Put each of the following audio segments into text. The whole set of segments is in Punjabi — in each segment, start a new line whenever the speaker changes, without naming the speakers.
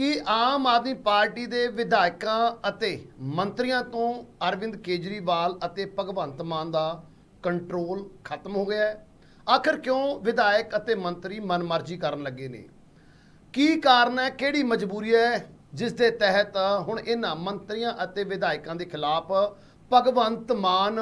ਕਿ ਆਮ ਆਦਮੀ ਪਾਰਟੀ ਦੇ ਵਿਧਾਇਕਾਂ ਅਤੇ ਮੰਤਰੀਆਂ ਤੋਂ ਅਰਵਿੰਦ ਕੇਜਰੀਵਾਲ ਅਤੇ ਭਗਵੰਤ ਮਾਨ ਦਾ ਕੰਟਰੋਲ ਖਤਮ ਹੋ ਗਿਆ ਹੈ। ਆਖਰ ਕਿਉਂ ਵਿਧਾਇਕ ਅਤੇ ਮੰਤਰੀ ਮਨਮਰਜ਼ੀ ਕਰਨ ਲੱਗੇ ਨੇ? ਕੀ ਕਾਰਨ ਹੈ? ਕਿਹੜੀ ਮਜਬੂਰੀ ਹੈ? ਜਿਸ ਦੇ ਤਹਿਤ ਹੁਣ ਇਹਨਾਂ ਮੰਤਰੀਆਂ ਅਤੇ ਵਿਧਾਇਕਾਂ ਦੇ ਖਿਲਾਫ ਭਗਵੰਤ ਮਾਨ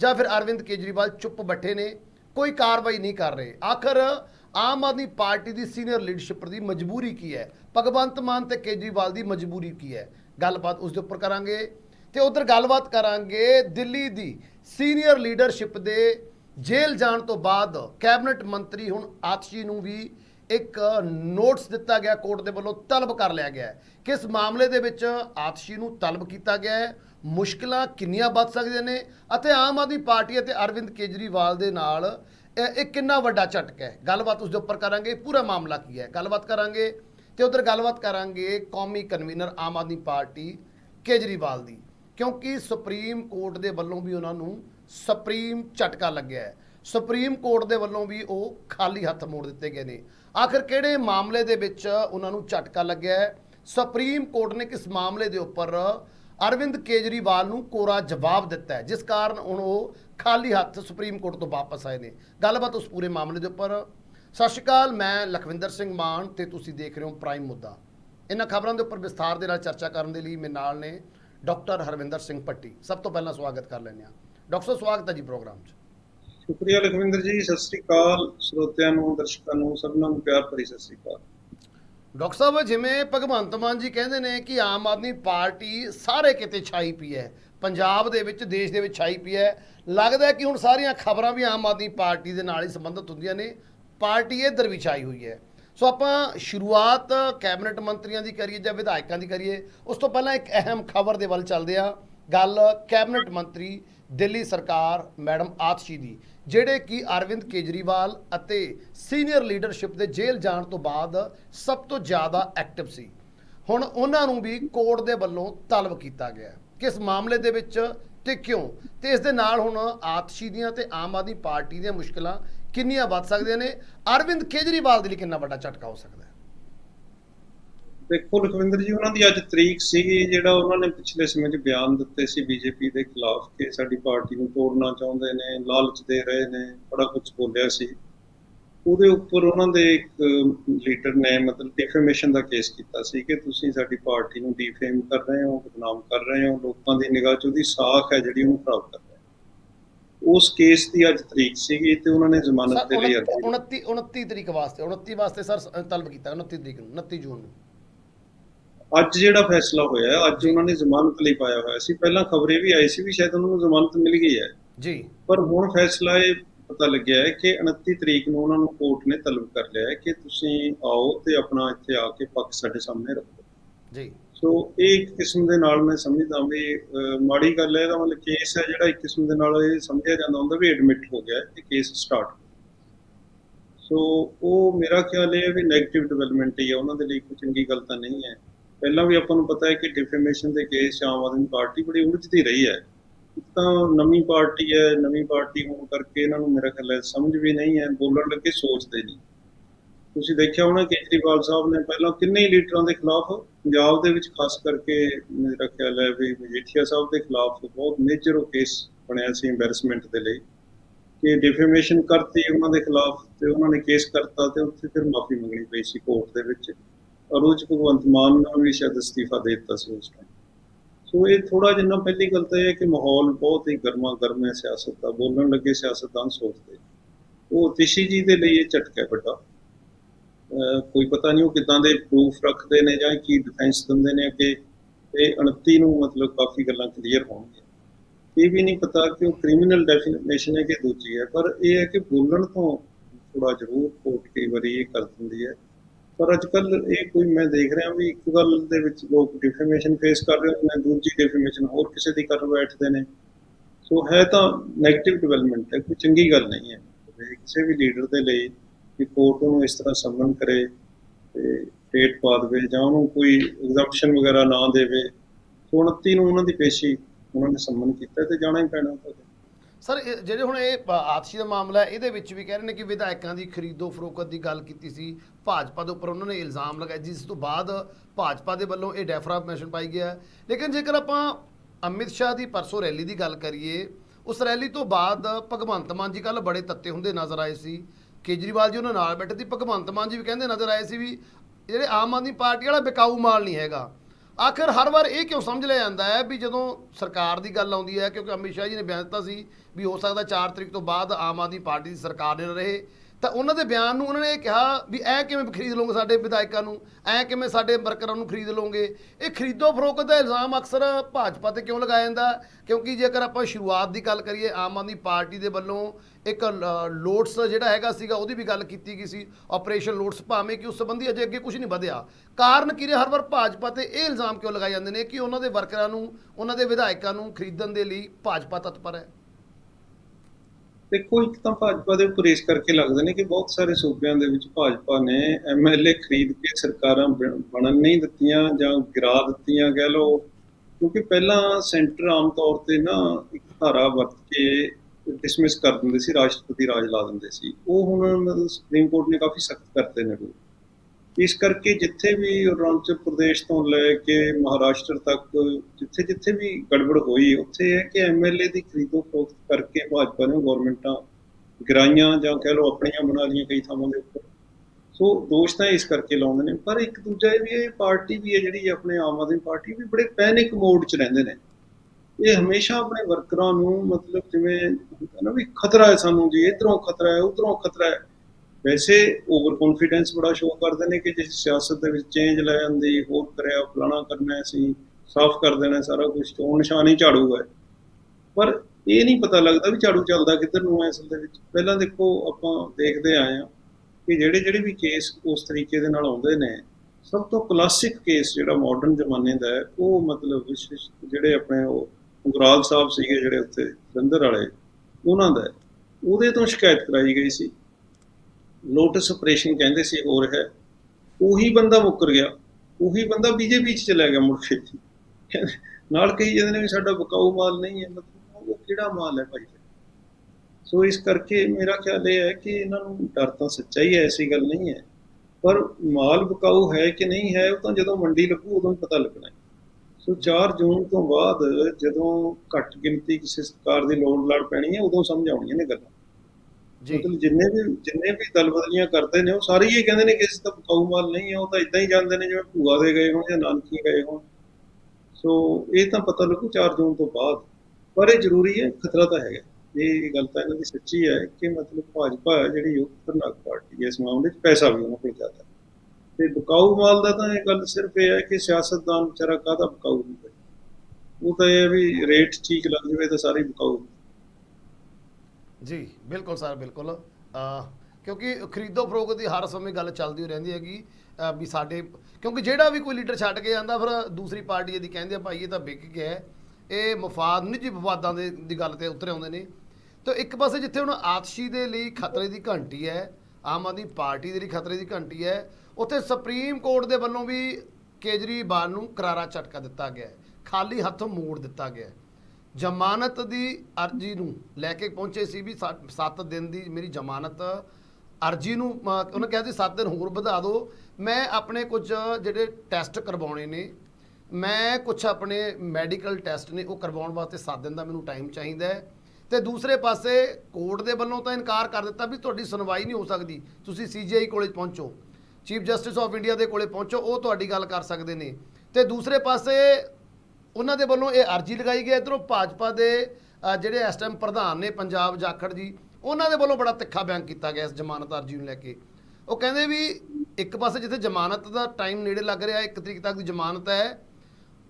ਜਾਂ ਫਿਰ ਅਰਵਿੰਦ ਕੇਜਰੀਵਾਲ ਚੁੱਪ ਬੈਠੇ ਨੇ, ਕੋਈ ਕਾਰਵਾਈ ਨਹੀਂ ਕਰ ਰਹੇ। ਆਖਰ ਆਮ ਆਦਮੀ ਪਾਰਟੀ ਦੀ ਸੀਨੀਅਰ ਲੀਡਰਸ਼ਿਪ ਦੀ ਮਜਬੂਰੀ ਕੀ ਹੈ? ਭਗਵੰਤ ਮਾਨ ਤੇ ਕੇਜਰੀਵਾਲ ਦੀ ਮਜਬੂਰੀ ਕੀ ਹੈ? ਗੱਲਬਾਤ ਉਸ ਦੇ ਉੱਪਰ ਕਰਾਂਗੇ। ਤੇ ਉਧਰ ਗੱਲਬਾਤ ਕਰਾਂਗੇ ਦਿੱਲੀ ਦੀ ਸੀਨੀਅਰ ਲੀਡਰਸ਼ਿਪ ਦੇ ਜੇਲ੍ਹ ਜਾਣ ਤੋਂ ਬਾਅਦ ਕੈਬਨਿਟ ਮੰਤਰੀ ਹੁਣ ਆਤਸ਼ੀ ਨੂੰ ਵੀ ਇੱਕ ਨੋਟਿਸ ਦਿੱਤਾ ਗਿਆ, ਕੋਰਟ ਦੇ ਵੱਲੋਂ ਤਲਬ ਕਰ ਲਿਆ ਗਿਆ ਹੈ। ਕਿ ਇਸ ਮਾਮਲੇ ਦੇ ਵਿੱਚ ਆਤਸ਼ੀ ਨੂੰ ਤਲਬ ਕੀਤਾ ਗਿਆ ਹੈ? ਮੁਸ਼ਕਲਾਂ ਕਿੰਨੀਆਂ ਵੱਧ ਸਕਦੀਆਂ ਨੇ? ਅਤੇ ਆਮ ਆਦਮੀ ਪਾਰਟੀ ਅਤੇ ਅਰਵਿੰਦ ਕੇਜਰੀਵਾਲ ਦੇ ਨਾਲ ਇਹ ਇਹ ਕਿੰਨਾ ਵੱਡਾ ਝਟਕਾ ਹੈ? ਗੱਲਬਾਤ ਉਸ ਦੇ ਉੱਪਰ ਕਰਾਂਗੇ, ਪੂਰਾ ਮਾਮਲਾ ਕੀ ਹੈ? ਗੱਲਬਾਤ ਕਰਾਂਗੇ ਤੇ ਉਧਰ ਗੱਲਬਾਤ ਕਰਾਂਗੇ ਕੌਮੀ ਕਨਵੀਨਰ ਆਮ ਆਦਮੀ ਪਾਰਟੀ ਕੇਜਰੀਵਾਲ ਦੀ, ਕਿਉਂਕਿ ਸੁਪਰੀਮ ਕੋਰਟ ਦੇ ਵੱਲੋਂ ਵੀ ਉਹਨਾਂ ਨੂੰ ਸੁਪਰੀਮ ਝਟਕਾ ਲੱਗਿਆ ਹੈ। ਸੁਪਰੀਮ ਕੋਰਟ ਦੇ ਵੱਲੋਂ ਵੀ ਉਹ ਖਾਲੀ ਹੱਥ ਮੋੜ ਦਿੱਤੇ ਗਏ ਨੇ। ਆਖਰ ਕਿਹੜੇ ਮਾਮਲੇ ਦੇ ਵਿੱਚ ਉਹਨਾਂ ਨੂੰ ਝਟਕਾ ਲੱਗਿਆ ਹੈ? ਸੁਪਰੀਮ ਕੋਰਟ ਨੇ ਕਿਸ ਮਾਮਲੇ ਦੇ ਉੱਪਰ ਅਰਵਿੰਦ ਕੇਜਰੀਵਾਲ ਨੂੰ ਕੋਰਾ ਜਵਾਬ ਦਿੱਤਾ ਹੈ, ਜਿਸ ਕਾਰਨ ਹੁਣ ਉਹ ਖਾਲੀ ਹੱਥ ਸੁਪਰੀਮ ਕੋਰਟ ਤੋਂ ਵਾਪਸ ਆਏ ਨੇ। ਗੱਲਬਾਤ ਉਸ ਪੂਰੇ ਮਾਮਲੇ ਦੇ ਉੱਪਰ। ਸਤਿ ਸ਼੍ਰੀ ਅਕਾਲ, ਮੈਂ ਲਖਵਿੰਦਰ ਸਿੰਘ ਮਾਨ ਤੇ ਤੁਸੀਂ ਦੇਖ ਰਹੇ ਹੋ ਪ੍ਰਾਈਮ ਮੁੱਦਾ। ਇਹਨਾਂ ਖਬਰਾਂ ਦੇ ਉੱਪਰ ਵਿਸਥਾਰ ਦੇ ਨਾਲ ਚਰਚਾ ਕਰਨ ਦੇ ਲਈ ਮੇਰੇ ਨਾਲ ਨੇ ਡਾਕਟਰ ਹਰਵਿੰਦਰ ਸਿੰਘ ਪੱਟੀ ਸਭ ਤੋਂ ਪਹਿਲਾਂ ਸਵਾਗਤ ਕਰ ਲੈਂਦੇ ਹਾਂ। ਡਾਕਟਰ ਸਾਹਿਬ, ਸਵਾਗਤ ਹੈ ਜੀ ਪ੍ਰੋਗਰਾਮ 'ਚ।
ਸ਼ੁਕਰੀਆ ਲਖਵਿੰਦਰ ਜੀ, ਸਤਿ ਸ੍ਰੀ ਅਕਾਲ। ਸਰੋਤਿਆਂ ਨੂੰ, ਦਰਸ਼ਕਾਂ ਨੂੰ, ਸਭਨਾਂ ਨੂੰ ਪਿਆਰ ਭਰੀ ਸਤਿ ਸ੍ਰੀ ਅਕਾਲ।
ਡਾਕਟਰ ਸਾਹਿਬ, ਜਿਵੇਂ ਭਗਵੰਤ ਮਾਨ ਜੀ ਕਹਿੰਦੇ ਨੇ ਕਿ ਆਮ ਆਦਮੀ ਪਾਰਟੀ ਸਾਰੇ ਕਿਤੇ ਛਾਈ ਪਈ ਹੈ, ਪੰਜਾਬ ਦੇ ਵਿੱਚ, ਦੇਸ਼ ਦੇ ਵਿੱਚ ਛਾਈ ਪਈ ਹੈ, ਲੱਗਦਾ ਕਿ ਹੁਣ ਸਾਰੀਆਂ ਖਬਰਾਂ ਵੀ ਆਮ ਆਦਮੀ ਪਾਰਟੀ ਦੇ ਨਾਲ ਹੀ ਸੰਬੰਧਿਤ ਹੁੰਦੀਆਂ ਨੇ, ਪਾਰਟੀ ਇੱਧਰ ਵੀ ਛਾਈ ਹੋਈ ਹੈ। ਸੋ ਆਪਾਂ ਸ਼ੁਰੂਆਤ ਕੈਬਨਿਟ ਮੰਤਰੀਆਂ ਦੀ ਕਰੀਏ ਜਾਂ ਵਿਧਾਇਕਾਂ ਦੀ ਕਰੀਏ, ਉਸ ਤੋਂ ਪਹਿਲਾਂ ਇੱਕ ਅਹਿਮ ਖਬਰ ਦੇ ਵੱਲ ਚੱਲਦੇ ਆ ਗੱਲ ਕੈਬਨਿਟ ਮੰਤਰੀ ਦਿੱਲੀ ਸਰਕਾਰ, ਮੈਡਮ ਆਤਸ਼ੀ ਦੀ, ਜਿਹੜੇ ਕਿ ਅਰਵਿੰਦ ਕੇਜਰੀਵਾਲ ਅਤੇ ਸੀਨੀਅਰ ਲੀਡਰਸ਼ਿਪ ਦੇ ਜੇਲ੍ਹ ਜਾਣ ਤੋਂ ਬਾਅਦ ਸਭ ਤੋਂ ਜ਼ਿਆਦਾ ਐਕਟਿਵ ਸੀ। ਹੁਣ ਉਹਨਾਂ ਨੂੰ ਵੀ ਕੋਰਟ ਦੇ ਵੱਲੋਂ ਤਲਬ ਕੀਤਾ ਗਿਆ ਕਿਸ ਮਾਮਲੇ ਦੇ ਵਿੱਚ ਤੇ ਕਿਉਂ? ਤੇ ਇਸ ਦੇ ਨਾਲ ਹੁਣ ਆਤਸ਼ੀ ਦੀਆਂ ਤੇ ਆਮ ਆਦਮੀ ਪਾਰਟੀ ਦੀਆਂ ਮੁਸ਼ਕਲਾਂ ਕਿੰਨੀਆਂ ਵੱਧ ਸਕਦੀਆਂ ਨੇ? ਅਰਵਿੰਦ ਕੇਜਰੀਵਾਲ ਦੇ ਲਈ ਕਿੰਨਾ ਵੱਡਾ ਝਟਕਾ ਹੋ ਸਕਦਾ
ਦੇਖੋ ਲਖਵਿੰਦਰ ਜੀ ਉਹਨਾਂ ਦੀ ਅੱਜ ਤਰੀਕ ਸੀਗੀ ਜਿਹੜਾ ਉਹਨਾਂ ਨੇ ਪਿਛਲੇ ਸਮੇਂ 'ਚ ਬਿਆਨ ਦਿੱਤੇ ਸੀ ਬੀਜੇਪੀ ਦੇ ਖਿਲਾਫ ਕਿ ਸਾਡੀ ਪਾਰਟੀ ਨੂੰ ਤੋੜਨਾ ਚਾਹੁੰਦੇ ਨੇ ਲਾਲਚ ਦੇ ਰਹੇ ਨੇ ਬੜਾ ਕੁਝ ਬੋਲਿਆ ਸੀ। ਉਹਦੇ ਉੱਪਰ ਉਹਨਾਂ ਦੇ ਇੱਕ ਲੀਡਰ ਨੇ ਮਤਲਬ ਡਿਫੇਮੇਸ਼ਨ ਦਾ ਕੇਸ ਕੀਤਾ ਸੀ ਕਿ ਤੁਸੀਂ ਸਾਡੀ ਪਾਰਟੀ ਨੂੰ ਡਿਫੇਮ ਕਰ ਰਹੇ ਹੋ ਬਦਨਾਮ ਕਰ ਰਹੇ ਹੋ ਲੋਕਾਂ ਦੀ ਨਿਗਾਹ 'ਚ ਉਹਦੀ ਸਾਖ ਹੈ ਜਿਹੜੀ ਉਹਨੂੰ ਖਰਾਬ ਕਰ ਰਹੇ ਉਸ ਕੇਸ ਦੀ ਅੱਜ ਤਰੀਕ ਸੀਗੀ ਤੇ ਉਹਨਾਂ ਨੇ ਜ਼ਮਾਨਤ ਦੇ ਲਈ ਅਰਜ਼ੀ
29 29 ਤਰੀਕ ਵਾਸਤੇ 29 ਵਾਸਤੇ ਸਰ ਤਲਬ ਕੀਤਾ 29 ਤਰੀਕ ਨੂੰ 29 ਜੂਨ ਨੂੰ।
ਅੱਜ ਜਿਹੜਾ ਫੈਸਲਾ ਹੋਇਆ ਹੈ, ਅੱਜ ਉਹਨਾਂ ਨੇ ਜ਼ਮਾਨਤ ਲਈ ਪਾਇਆ ਹੋਇਆ ਸੀ। ਪਹਿਲਾਂ ਖਬਰੇ ਵੀ ਆਈ ਸੀ ਵੀ ਸ਼ਾਇਦ ਉਹਨਾਂ ਨੂੰ ਜ਼ਮਾਨਤ ਮਿਲ ਗਈ ਹੈ।
ਜੀ।
ਪਰ ਹੁਣ ਫੈਸਲਾ ਇਹ ਪਤਾ ਲੱਗਿਆ ਹੈ ਕਿ 29 ਤਰੀਕ ਨੂੰ ਉਹਨਾਂ ਨੂੰ ਕੋਰਟ ਨੇ ਤਲਬ ਕਰ ਲਿਆ ਹੈ ਕਿ ਤੁਸੀਂ ਆਓ ਤੇ ਆਪਣਾ ਇੱਥੇ ਆ ਕੇ ਪੱਖ ਸਾਡੇ ਸਾਹਮਣੇ ਰੱਖੋ।
ਜੀ।
ਸੋ ਇਹ ਇੱਕ ਕਿਸਮ ਦੇ ਨਾਲ ਮੈਂ ਸਮਝਦਾ ਵੀ ਮਾੜੀ ਗੱਲ ਹੈ ਇਹਦਾ ਮਤਲਬ ਕੇਸ ਹੈ ਜਿਹੜਾ ਇੱਕ ਕਿਸਮ ਦੇ ਨਾਲ ਇਹ ਸਮਝਿਆ ਜਾਂਦਾ ਹੁੰਦਾ ਵੀ ਐਡਮਿਟ ਹੋ ਗਿਆ ਤੇ ਕੇਸ ਸਟਾਰਟ ਸੋ ਉਹ ਮੇਰਾ ਖਿਆਲ ਇਹ ਹੈ ਵੀ 네ਗੇਟਿਵ ਡਿਵੈਲਪਮੈਂਟ ਹੀ ਹੈ ਉਹਨਾਂ ਦੇ ਲਈ ਕੋਈ ਚੰਗੀ ਗੱਲ ਤਾਂ ਨਹੀਂ ਹੈ। ਪਹਿਲਾਂ ਵੀ ਆਪਾਂ ਨੂੰ ਪਤਾ ਹੈ ਕਿ ਡਿਫੇਮੇਸ਼ਨ ਦੇ ਕੇਸ 'ਚ ਆਮ ਆਦਮੀ ਪਾਰਟੀ ਬੜੀ ਉਲਝਦੀ ਰਹੀ ਹੈ। ਤਾਂ ਨਵੀਂ ਪਾਰਟੀ ਹੈ, ਨਵੀਂ ਪਾਰਟੀ ਹੋਣ ਕਰਕੇ ਇਹਨਾਂ ਨੂੰ ਮੇਰਾ ਖਿਆਲ ਹੈ ਸਮਝ ਵੀ ਨਹੀਂ ਹੈ, ਬੋਲਣ ਲੱਗੇ ਸੋਚਦੇ ਨਹੀਂ। ਤੁਸੀਂ ਦੇਖਿਆ ਹੋਣਾ ਕੇਜਰੀਵਾਲ ਸਾਹਿਬ ਨੇ ਪਹਿਲਾਂ ਕਿੰਨੇ ਹੀ ਲੀਡਰਾਂ ਦੇ ਖਿਲਾਫ ਪੰਜਾਬ ਦੇ ਵਿੱਚ ਖਾਸ ਕਰਕੇ ਮੇਰਾ ਖਿਆਲ ਹੈ ਵੀ ਮਜੀਠੀਆ ਸਾਹਿਬ ਦੇ ਖਿਲਾਫ ਬਹੁਤ ਮੇਜਰ ਕੇਸ ਬਣਿਆ ਸੀ ਐਮਬੈਰਸਮੈਂਟ ਦੇ ਲਈ ਕਿ ਡਿਫੇਮੇਸ਼ਨ ਕਰਤੀ ਉਹਨਾਂ ਦੇ ਖਿਲਾਫ ਤੇ ਉਹਨਾਂ ਨੇ ਕੇਸ ਕਰਤਾ ਤੇ ਉੱਥੇ ਫਿਰ ਮਾਫੀ ਮੰਗਣੀ ਪਈ ਸੀ ਕੋਰਟ ਦੇ ਵਿੱਚ। ਔਰ ਉਹ 'ਚ ਭਗਵੰਤ ਮਾਨ ਨੇ ਵੀ ਸ਼ਾਇਦ ਅਸਤੀਫਾ ਦੇ ਦਿੱਤਾ ਸੀ ਉਸ ਟਾਈਮ ਸੋ ਇਹ ਥੋੜਾ ਜਿੰਨਾ ਪਹਿਲੀ ਗੱਲ ਤਾਂ ਇਹ ਹੈ ਕਿ ਮਾਹੌਲ ਬਹੁਤ ਹੀ ਗਰਮਾ ਗਰਮ ਹੈ ਸਿਆਸਤ ਦਾ। ਬੋਲਣ ਲੱਗੇ ਸਿਆਸਤਦਾਨ ਸੋਚਦੇ। ਉਹ ਤਿਸ਼ੀ ਜੀ ਦੇ ਲਈ ਇਹ ਝਟਕਾ ਵੱਡਾ। ਕੋਈ ਪਤਾ ਨਹੀਂ ਉਹ ਕਿਦਾਂ ਦੇ ਪ੍ਰੂਫ ਰੱਖਦੇ ਨੇ ਜਾਂ ਕੀ ਡਿਫੈਂਸ ਦਿੰਦੇ ਨੇ ਕਿ ਇਹ 29 ਨੂੰ ਮਤਲਬ ਕਾਫੀ ਗੱਲਾਂ ਕਲੀਅਰ ਹੋਣਗੀਆਂ। ਇਹ ਵੀ ਨਹੀਂ ਪਤਾ ਕਿ ਉਹ ਕ੍ਰਿਮੀਨਲ ਡੈਫੀਨੇਸ਼ਨ ਹੈ ਕਿ ਦੂਜੀ ਹੈ। ਪਰ ਇਹ ਹੈ ਕਿ ਬੋਲਣ ਤੋਂ ਥੋੜਾ ਜ਼ਰੂਰ ਕੋਰਟ ਕਈ ਵਾਰੀ ਇਹ ਕਰ ਦਿੰਦੀ ਹੈ। ਪਰ ਅੱਜ ਕੱਲ ਇਹ ਕੋਈ ਮੈਂ ਦੇਖ ਰਿਹਾ ਵੀ ਇੱਕ ਗੱਲ ਦੇ ਵਿੱਚ ਲੋਕ ਡਿਫੇਮੇਸ਼ਨ ਫੇਸ ਕਰ ਰਹੇ ਨੇ, ਦੂਜੀ ਡਿਫੇਮੇਸ਼ਨ ਹੋਰ ਕਿਸੇ ਦੀ ਕਰ ਬੈਠਦੇ ਨੇ। ਸੋ ਹੈ ਤਾਂ 네ਗੇਟਿਵ ਡਿਵੈਲਪਮੈਂਟ ਹੈ, ਕੋਈ ਚੰਗੀ ਗੱਲ ਨਹੀਂ ਹੈ। ਕਿਸੇ ਵੀ ਲੀਡਰ ਦੇ ਲਈ ਕਿ ਕੋਰਟ ਨੂੰ ਇਸ ਤਰ੍ਹਾਂ ਸੰਮਨ ਕਰੇ ਤੇ ਡੇਟ ਪਾ ਦੇਵੇ ਜਾਂ ਉਹਨੂੰ ਕੋਈ ਐਗਜ਼ੈਂਪਸ਼ਨ ਵਗੈਰਾ ਨਾ ਦੇਵੇ। ਸੋ 29 ਨੂੰ ਉਹਨਾਂ ਦੀ ਪੇਸ਼ੀ, ਉਹਨਾਂ ਨੇ ਸੰਮਨ ਕੀਤਾ ਤੇ ਜਾਣਾ ਹੀ ਪੈਣਾ। ਉਹਦਾ
ਸਰ, ਇਹ ਜਿਹੜੇ ਹੁਣ ਇਹ ਪ- ਆਤਸ਼ੀ ਦਾ ਮਾਮਲਾ ਇਹਦੇ ਵਿੱਚ ਵੀ ਕਹਿ ਰਹੇ ਨੇ ਕਿ ਵਿਧਾਇਕਾਂ ਦੀ ਖਰੀਦੋ ਫਰੋਖਤ ਦੀ ਗੱਲ ਕੀਤੀ ਸੀ। ਭਾਜਪਾ ਦੇ ਉੱਪਰ ਉਹਨਾਂ ਨੇ ਇਲਜ਼ਾਮ ਲਗਾਏ, ਜਿਸ ਤੋਂ ਬਾਅਦ ਭਾਜਪਾ ਦੇ ਵੱਲੋਂ ਇਹ ਡੈਫਰਾਮੇਸ਼ਨ ਪਾਈ ਗਿਆ ਲੇਕਿਨ ਜੇਕਰ ਆਪਾਂ ਅਮਿਤ ਸ਼ਾਹ ਦੀ ਪਰਸੋਂ ਰੈਲੀ ਦੀ ਗੱਲ ਕਰੀਏ, ਉਸ ਰੈਲੀ ਤੋਂ ਬਾਅਦ ਭਗਵੰਤ ਮਾਨ ਜੀ ਕੱਲ ਬੜੇ ਤੱਤੇ ਹੁੰਦੇ ਨਜ਼ਰ ਆਏ ਸੀ। ਕੇਜਰੀਵਾਲ ਜੀ ਉਹਨਾਂ ਨਾਲ ਬੈਠੇ ਸੀ, ਭਗਵੰਤ ਮਾਨ ਜੀ ਵੀ ਕਹਿੰਦੇ ਨਜ਼ਰ ਆਏ ਸੀ ਵੀ, ਜਿਹੜੇ ਆਮ ਆਦਮੀ ਪਾਰਟੀ ਵਾਲਾ ਬਿਕਾਊ ਮਾਲ ਨਹੀਂ ਹੈਗਾ। ਆਖਰ ਹਰ ਵਾਰ ਇਹ ਕਿਉਂ ਸਮਝ ਲਿਆ ਜਾਂਦਾ ਹੈ ਵੀ ਜਦੋਂ ਸਰਕਾਰ ਦੀ ਗੱਲ ਆਉਂਦੀ ਹੈ, ਕਿਉਂਕਿ ਅਮਿਤ ਸ਼ਾਹ ਜੀ ਨੇ ਬਿਆਨ ਦਿੱਤਾ ਸੀ ਵੀ ਹੋ ਸਕਦਾ 4 ਤਰੀਕ ਤੋਂ ਬਾਅਦ ਆਮ ਆਦਮੀ ਪਾਰਟੀ ਦੀ ਸਰਕਾਰ ਨੇ ਰਹੇ, ਤਾਂ ਉਹਨਾਂ ਦੇ ਬਿਆਨ ਨੂੰ ਉਹਨਾਂ ਨੇ ਇਹ ਕਿਹਾ ਵੀ ਐ ਕਿਵੇਂ ਖਰੀਦ ਲਓਗੇ ਸਾਡੇ ਵਿਧਾਇਕਾਂ ਨੂੰ, ਐ ਕਿਵੇਂ ਸਾਡੇ ਵਰਕਰਾਂ ਨੂੰ ਖਰੀਦ ਲਓਗੇ? ਇਹ ਖਰੀਦੋ ਫਰੋਖਤ ਦਾ ਇਲਜ਼ਾਮ ਅਕਸਰ ਭਾਜਪਾ ਤੇ ਕਿਉਂ ਲਗਾਇਆ ਜਾਂਦਾ? ਕਿਉਂਕਿ ਜੇਕਰ ਆਪਾਂ ਸ਼ੁਰੂਆਤ ਦੀ ਗੱਲ ਕਰੀਏ, ਆਮ ਆਦਮੀ ਪਾਰਟੀ ਦੇ ਵੱਲੋਂ ਇੱਕ ਲ- ਲੋਟਸ ਜਿਹੜਾ ਹੈਗਾ ਸੀਗਾ, ਉਹਦੀ ਵੀ ਗੱਲ ਕੀਤੀ ਗਈ ਸੀ ਆਪਰੇਸ਼ਨ ਲੋਟਸ ਭਾਵੇਂ ਕਿ ਉਸ ਸੰਬੰਧੀ ਅਜੇ ਅੱਗੇ ਕੁਝ ਨਹੀਂ ਵਧਿਆ। ਕਾਰਨ ਕੀ ਰਿਹਾ? ਹਰ ਵਾਰ ਭਾਜਪਾ ਤੇ ਇਹ ਇਲਜ਼ਾਮ ਕਿਉਂ ਲਗਾਏ ਜਾਂਦੇ ਨੇ ਕਿ ਉਹਨਾਂ ਦੇ ਵਰਕਰਾਂ ਨੂੰ, ਉਹਨਾਂ ਦੇ ਵਿਧਾਇਕਾਂ ਨੂੰ ਖਰੀਦਣ ਦੇ ਲਈ ਭਾਜਪਾ ਤਤਪਰ ਹੈ?
ਦੇਖੋ, ਇੱਕ ਤਾਂ ਭਾਜਪਾ ਦੇ ਉੱਪਰ ਇਸ ਕਰਕੇ ਲੱਗਦੇ ਨੇ ਕਿ ਬਹੁਤ ਸਾਰੇ ਸੂਬਿਆਂ ਦੇ ਵਿੱਚ ਭਾਜਪਾ ਨੇ ਐਮਐਲਏ ਖਰੀਦ ਕੇ ਸਰਕਾਰਾਂ ਬਣਨ ਨਹੀਂ ਦਿੱਤੀਆਂ ਜਾਂ ਗਿਰਾ ਦਿੱਤੀਆਂ ਕਹਿ ਲਓ। ਕਿਉਂਕਿ ਪਹਿਲਾਂ ਸੈਂਟਰ ਆਮ ਤੌਰ ਤੇ ਨਾ ਇੱਕ ਧਾਰਾ ਵਰਤ ਕੇ ਡਿਸਮਿਸ ਕਰ ਦਿੰਦੇ ਸੀ, ਰਾਸ਼ਟਰਪਤੀ ਰਾਜ ਲਾ ਦਿੰਦੇ ਸੀ। ਉਹ ਹੁਣ ਮਤਲਬ ਸੁਪਰੀਮ ਕੋਰਟ ਨੇ ਕਾਫੀ ਸਖਤ ਕਰਤੇ ਨੇ ਰੂਲ ਇਸ ਕਰਕੇ ਜਿੱਥੇ ਵੀ ਅਰੁਣਾਚਲ ਪ੍ਰਦੇਸ਼ ਤੋਂ ਲੈ ਕੇ ਮਹਾਰਾਸ਼ਟਰ ਤੱਕ, ਜਿੱਥੇ ਜਿੱਥੇ ਵੀ ਗੜਬੜ ਹੋਈ, ਉੱਥੇ ਇਹ ਹੈ ਕਿ ਐਮਐਲਏ ਦੀ ਖਰੀਦੋ ਫਰੋਖਤ ਕਰਕੇ ਭਾਜਪਾ ਨੇ ਗਵਰਨਮੈਂਟਾਂ ਗਿਰਾਈਆਂ ਜਾਂ ਕਹਿ ਲਓ ਆਪਣੀਆਂ ਬਣਾ ਲਈਆਂ ਕਈ ਥਾਵਾਂ ਦੇ ਉੱਪਰ। ਸੋ ਦੋਸ਼ ਤਾਂ ਇਸ ਕਰਕੇ ਲਾਉਂਦੇ ਨੇ, ਪਰ ਇੱਕ ਦੂਜਾ ਇਹ ਵੀ ਇਹ ਪਾਰਟੀ ਵੀ ਹੈ ਜਿਹੜੀ ਆਪਣੇ ਆਮ ਆਦਮੀ ਪਾਰਟੀ ਵੀ ਬੜੇ ਪੈਨਿਕ ਮੋਡ 'ਚ ਰਹਿੰਦੇ ਨੇ। ਇਹ ਹਮੇਸ਼ਾ ਆਪਣੇ ਵਰਕਰਾਂ ਨੂੰ ਮਤਲਬ ਜਿਵੇਂ ਨਾ ਵੀ ਖਤਰਾ ਹੈ ਸਾਨੂੰ, ਜੀ ਇਧਰੋਂ ਖਤਰਾ ਹੈ, ਉਧਰੋਂ ਖਤਰਾ ਹੈ। ਵੈਸੇ ਓਵਰ ਕੌਨਫੀਡੈਂਸ ਬੜਾ ਸ਼ੋਅ ਕਰਦੇ ਨੇ ਕਿ ਜੇ ਸਿਆਸਤ ਦੇ ਵਿੱਚ ਚੇਂਜ ਲੈ ਆਂਦੀ ਹੋਰ ਕਰਿਆ, ਫਲਾਣਾ ਕਰਨਾ ਹੈ ਅਸੀਂ, ਸਾਫ਼ ਕਰ ਦੇਣਾ ਸਾਰਾ ਕੁਝ ਚੋਣ ਨਿਸ਼ਾਨ ਹੀ ਝਾੜੂ ਹੈ। ਪਰ ਇਹ ਨਹੀਂ ਪਤਾ ਲੱਗਦਾ ਵੀ ਝਾੜੂ ਚੱਲਦਾ ਕਿੱਧਰ ਨੂੰ ਹੈ ਅਸਲ ਦੇ ਵਿੱਚ। ਪਹਿਲਾਂ ਦੇਖੋ, ਆਪਾਂ ਦੇਖਦੇ ਆਏ ਹਾਂ ਕਿ ਜਿਹੜੇ ਜਿਹੜੇ ਵੀ ਕੇਸ ਉਸ ਤਰੀਕੇ ਦੇ ਨਾਲ ਆਉਂਦੇ ਨੇ, ਸਭ ਤੋਂ ਕਲਾਸਿਕ ਕੇਸ ਜਿਹੜਾ ਮਾਡਰਨ ਜ਼ਮਾਨੇ ਦਾ ਹੈ, ਉਹ ਮਤਲਬ ਵਿਸ਼ੇਸ਼ ਜਿਹੜੇ ਆਪਣੇ ਉਹ ਉਗਰਾਲ ਸਾਹਿਬ ਸੀਗੇ ਜਿਹੜੇ ਉੱਥੇ ਜਲੰਧਰ ਵਾਲੇ, ਉਹਨਾਂ ਦਾ ਉਹਦੇ ਤੋਂ ਸ਼ਿਕਾਇਤ ਕਰਾਈ ਗਈ ਸੀ। ਲੋਟਸ ਆਪਰੇਸ਼ਨ ਕਹਿੰਦੇ ਸੀ ਹੋ ਰਿਹਾ ਹੈ। ਉਹੀ ਬੰਦਾ ਮੁੱਕਰ ਗਿਆ। ਉਹੀ ਬੰਦਾ ਬੀਜੇਪੀ ਚ ਚਲਾ ਗਿਆ ਮੁੜ ਖੇਤੀ ਨਾਲ ਕਹੀ ਜਾਂਦੇ ਨੇ ਵੀ ਸਾਡਾ ਬਕਾਊ ਮਾਲ ਨਹੀਂ ਹੈ, ਮਤਲਬ ਉਹ ਕਿਹੜਾ ਮਾਲ ਹੈ ਭਾਈ? ਸੋ ਇਸ ਕਰਕੇ ਮੇਰਾ ਖਿਆਲ ਇਹ ਹੈ ਕਿ ਇਹਨਾਂ ਨੂੰ ਡਰ ਤਾਂ ਸੱਚਾ ਹੀ ਹੈ, ਐਸੀ ਗੱਲ ਨਹੀਂ ਹੈ। ਪਰ ਮਾਲ ਬਕਾਊ ਹੈ ਕਿ ਨਹੀਂ ਹੈ, ਉਹ ਤਾਂ ਜਦੋਂ ਮੰਡੀ ਲੱਗੂ, ਉਦੋਂ ਹੀ ਪਤਾ ਲੱਗਣਾ ਹੈ। ਸੋ 4 ਜੂਨ ਤੋਂ ਬਾਅਦ ਜਦੋਂ ਘੱਟ ਗਿਣਤੀ ਕਿਸੇ ਸਰਕਾਰ ਦੀ ਲੋੜ ਲੜ ਪੈਣੀ ਹੈ ਉਦੋਂ ਸਮਝ ਆਉਣੀਆਂ ਨੇ ਗੱਲਾਂ।
ਜੀ।
ਮਤਲਬ ਜਿੰਨੇ ਵੀ ਜਿੰਨੇ ਵੀ ਦਲ ਬਦਲੀਆਂ ਕਰਦੇ ਨੇ ਉਹ ਸਾਰੇ ਇਹ ਕਹਿੰਦੇ ਨੇ ਕਿ ਇਸ ਦਾ ਬਕਾਊ ਮਾਲ ਨਹੀਂ ਹੈ ਉਹ ਤਾਂ ਇਦਾਂ ਹੀ ਜਾਂਦੇ ਨੇ ਜਿਵੇਂ ਭੂਆ ਦੇ ਗਏ ਹੋਣ ਜਾਂ ਨਾਨਕੀ ਗਏ ਹੋਣ। ਸੋ ਇਹ ਤਾਂ ਪਤਾ ਲੱਗੂ 4 ਜੂਨ ਤੋਂ ਬਾਅਦ। ਪਰ ਇਹ ਜ਼ਰੂਰੀ ਹੈ ਖਤਰਾ ਤਾਂ ਹੈਗਾ। ਇਹ ਗੱਲ ਤਾਂ ਇਹਨਾਂ ਦੀ ਸੱਚੀ ਹੈ ਕਿ ਮਤਲਬ ਭਾਜਪਾ ਜਿਹੜੀ ਉਹ ਖਤਰਨਾਕ ਪਾਰਟੀ ਹੈ ਇਸ ਮਾਮਲੇ 'ਚ ਪੈਸਾ ਵੀ ਉਹਨਾਂ ਕੋਲ ਜ਼ਿਆਦਾ ਹੈ। ਤੇ ਬਕਾਊ ਮਾਲ ਦਾ ਤਾਂ ਇਹ ਗੱਲ ਸਿਰਫ ਇਹ ਹੈ ਕਿ ਸਿਆਸਤਦਾਨ ਵਿਚਾਰਾ ਕਾਹਦਾ ਬਕਾਊ ਹੁੰਦਾ ਉਹ ਤਾਂ ਇਹ ਵੀ ਰੇਟ ਠੀਕ ਲੱਗ ਜਾਵੇ ਤਾਂ ਸਾਰੇ ਬਕਾਊ
ਜੀ, ਬਿਲਕੁਲ ਸਰ ਬਿਲਕੁਲ। ਕਿਉਂਕਿ ਖਰੀਦੋ ਫਰੋਖਤ ਦੀ ਹਰ ਸਮੇਂ ਗੱਲ ਚੱਲਦੀ ਹੋ ਰਹਿੰਦੀ ਹੈਗੀ ਵੀ ਸਾਡੇ, ਕਿਉਂਕਿ ਜਿਹੜਾ ਵੀ ਕੋਈ ਲੀਡਰ ਛੱਡ ਕੇ ਜਾਂਦਾ, ਫਿਰ ਦੂਸਰੀ ਪਾਰਟੀ ਇਹਦੀ ਕਹਿੰਦੇ ਆ, ਭਾਈ ਇਹ ਤਾਂ ਵਿਕ ਗਿਆ ਇਹ ਮਫਾਦ ਨਿੱਜੀ ਵਿਵਾਦਾਂ ਦੇ, ਦੀ ਗੱਲ ਤੇ ਉਤਰ ਆਉਂਦੇ ਨੇ। ਤਾਂ ਇੱਕ ਪਾਸੇ ਜਿੱਥੇ ਹੁਣ ਆਤਸ਼ੀ ਦੇ ਲਈ ਖਤਰੇ ਦੀ ਘੰਟੀ ਹੈ, ਆਮ ਆਦਮੀ ਪਾਰਟੀ ਦੇ ਲਈ ਖਤਰੇ ਦੀ ਘੰਟੀ ਹੈ ਉੱਥੇ ਸੁਪਰੀਮ ਕੋਰਟ ਦੇ ਵੱਲੋਂ ਵੀ ਕੇਜਰੀਵਾਲ ਨੂੰ ਕਰਾਰਾ ਝਟਕਾ ਦਿੱਤਾ ਗਿਆ ਖਾਲੀ ਹੱਥ ਮੋੜ ਦਿੱਤਾ ਗਿਆ ਜ਼ਮਾਨਤ ਦੀ ਅਰਜੀ ਨੂੰ ਲੈ ਕੇ ਪਹੁੰਚੇ ਸੀ ਵੀ 7 ਦਿਨ ਦੀ ਮੇਰੀ ਜ਼ਮਾਨਤ ਅਰਜੀ ਨੂੰ ਉਹਨੇ ਕਿਹਾ ਸੀ 7 ਦਿਨ ਹੋਰ ਵਧਾ ਦਿਓ। ਮੈਂ ਆਪਣੇ ਕੁਝ ਜਿਹੜੇ ਟੈਸਟ ਕਰਵਾਉਣੇ ਨੇ, ਮੈਂ ਕੁਝ ਆਪਣੇ ਮੈਡੀਕਲ ਟੈਸਟ ਨੇ, ਉਹ ਕਰਵਾਉਣ ਵਾਸਤੇ 7 ਦਿਨ ਦਾ ਮੈਨੂੰ ਟਾਈਮ ਚਾਹੀਦਾ ਹੈ। ਤੇ ਦੂਸਰੇ ਪਾਸੇ ਕੋਰਟ ਦੇ ਵੱਲੋਂ ਤਾਂ ਇਨਕਾਰ ਕਰ ਦਿੱਤਾ ਵੀ ਤੁਹਾਡੀ ਸੁਣਵਾਈ ਨਹੀਂ ਹੋ ਸਕਦੀ। ਤੁਸੀਂ ਸੀਜੀਆਈ ਕੋਲੇ ਪਹੁੰਚੋ। ਚੀਫ ਜਸਟਿਸ ਆਫ ਇੰਡੀਆ ਦੇ ਕੋਲੇ ਪਹੁੰਚੋ, ਉਹ ਤੁਹਾਡੀ ਗੱਲ ਕਰ ਸਕਦੇ ਨੇ। ਤੇ ਦੂਸਰੇ ਪਾਸੇ, ਉਹਨਾਂ ਦੇ ਵੱਲੋਂ ਇਹ ਅਰਜੀ ਲਗਾਈ ਗਈ ਇਧਰੋਂ ਭਾਜਪਾ ਦੇ ਜਿਹੜੇ ਇਸ ਟਾਈਮ ਪ੍ਰਧਾਨ ਨੇ ਪੰਜਾਬ ਜਾਖੜ ਜੀ, ਉਹਨਾਂ ਦੇ ਵੱਲੋਂ ਬੜਾ ਤਿੱਖਾ ਬਿਆਨ ਕੀਤਾ ਗਿਆ ਇਸ ਜ਼ਮਾਨਤ ਅਰਜੀ ਨੂੰ ਲੈ ਕੇ। ਉਹ ਕਹਿੰਦੇ ਵੀ ਇੱਕ ਪਾਸੇ ਜਿੱਥੇ ਜ਼ਮਾਨਤ ਦਾ ਟਾਈਮ ਨੇੜੇ ਲੱਗ ਰਿਹਾ, ਇੱਕ ਤਰੀਕ ਤੱਕ ਦੀ ਜ਼ਮਾਨਤ ਹੈ,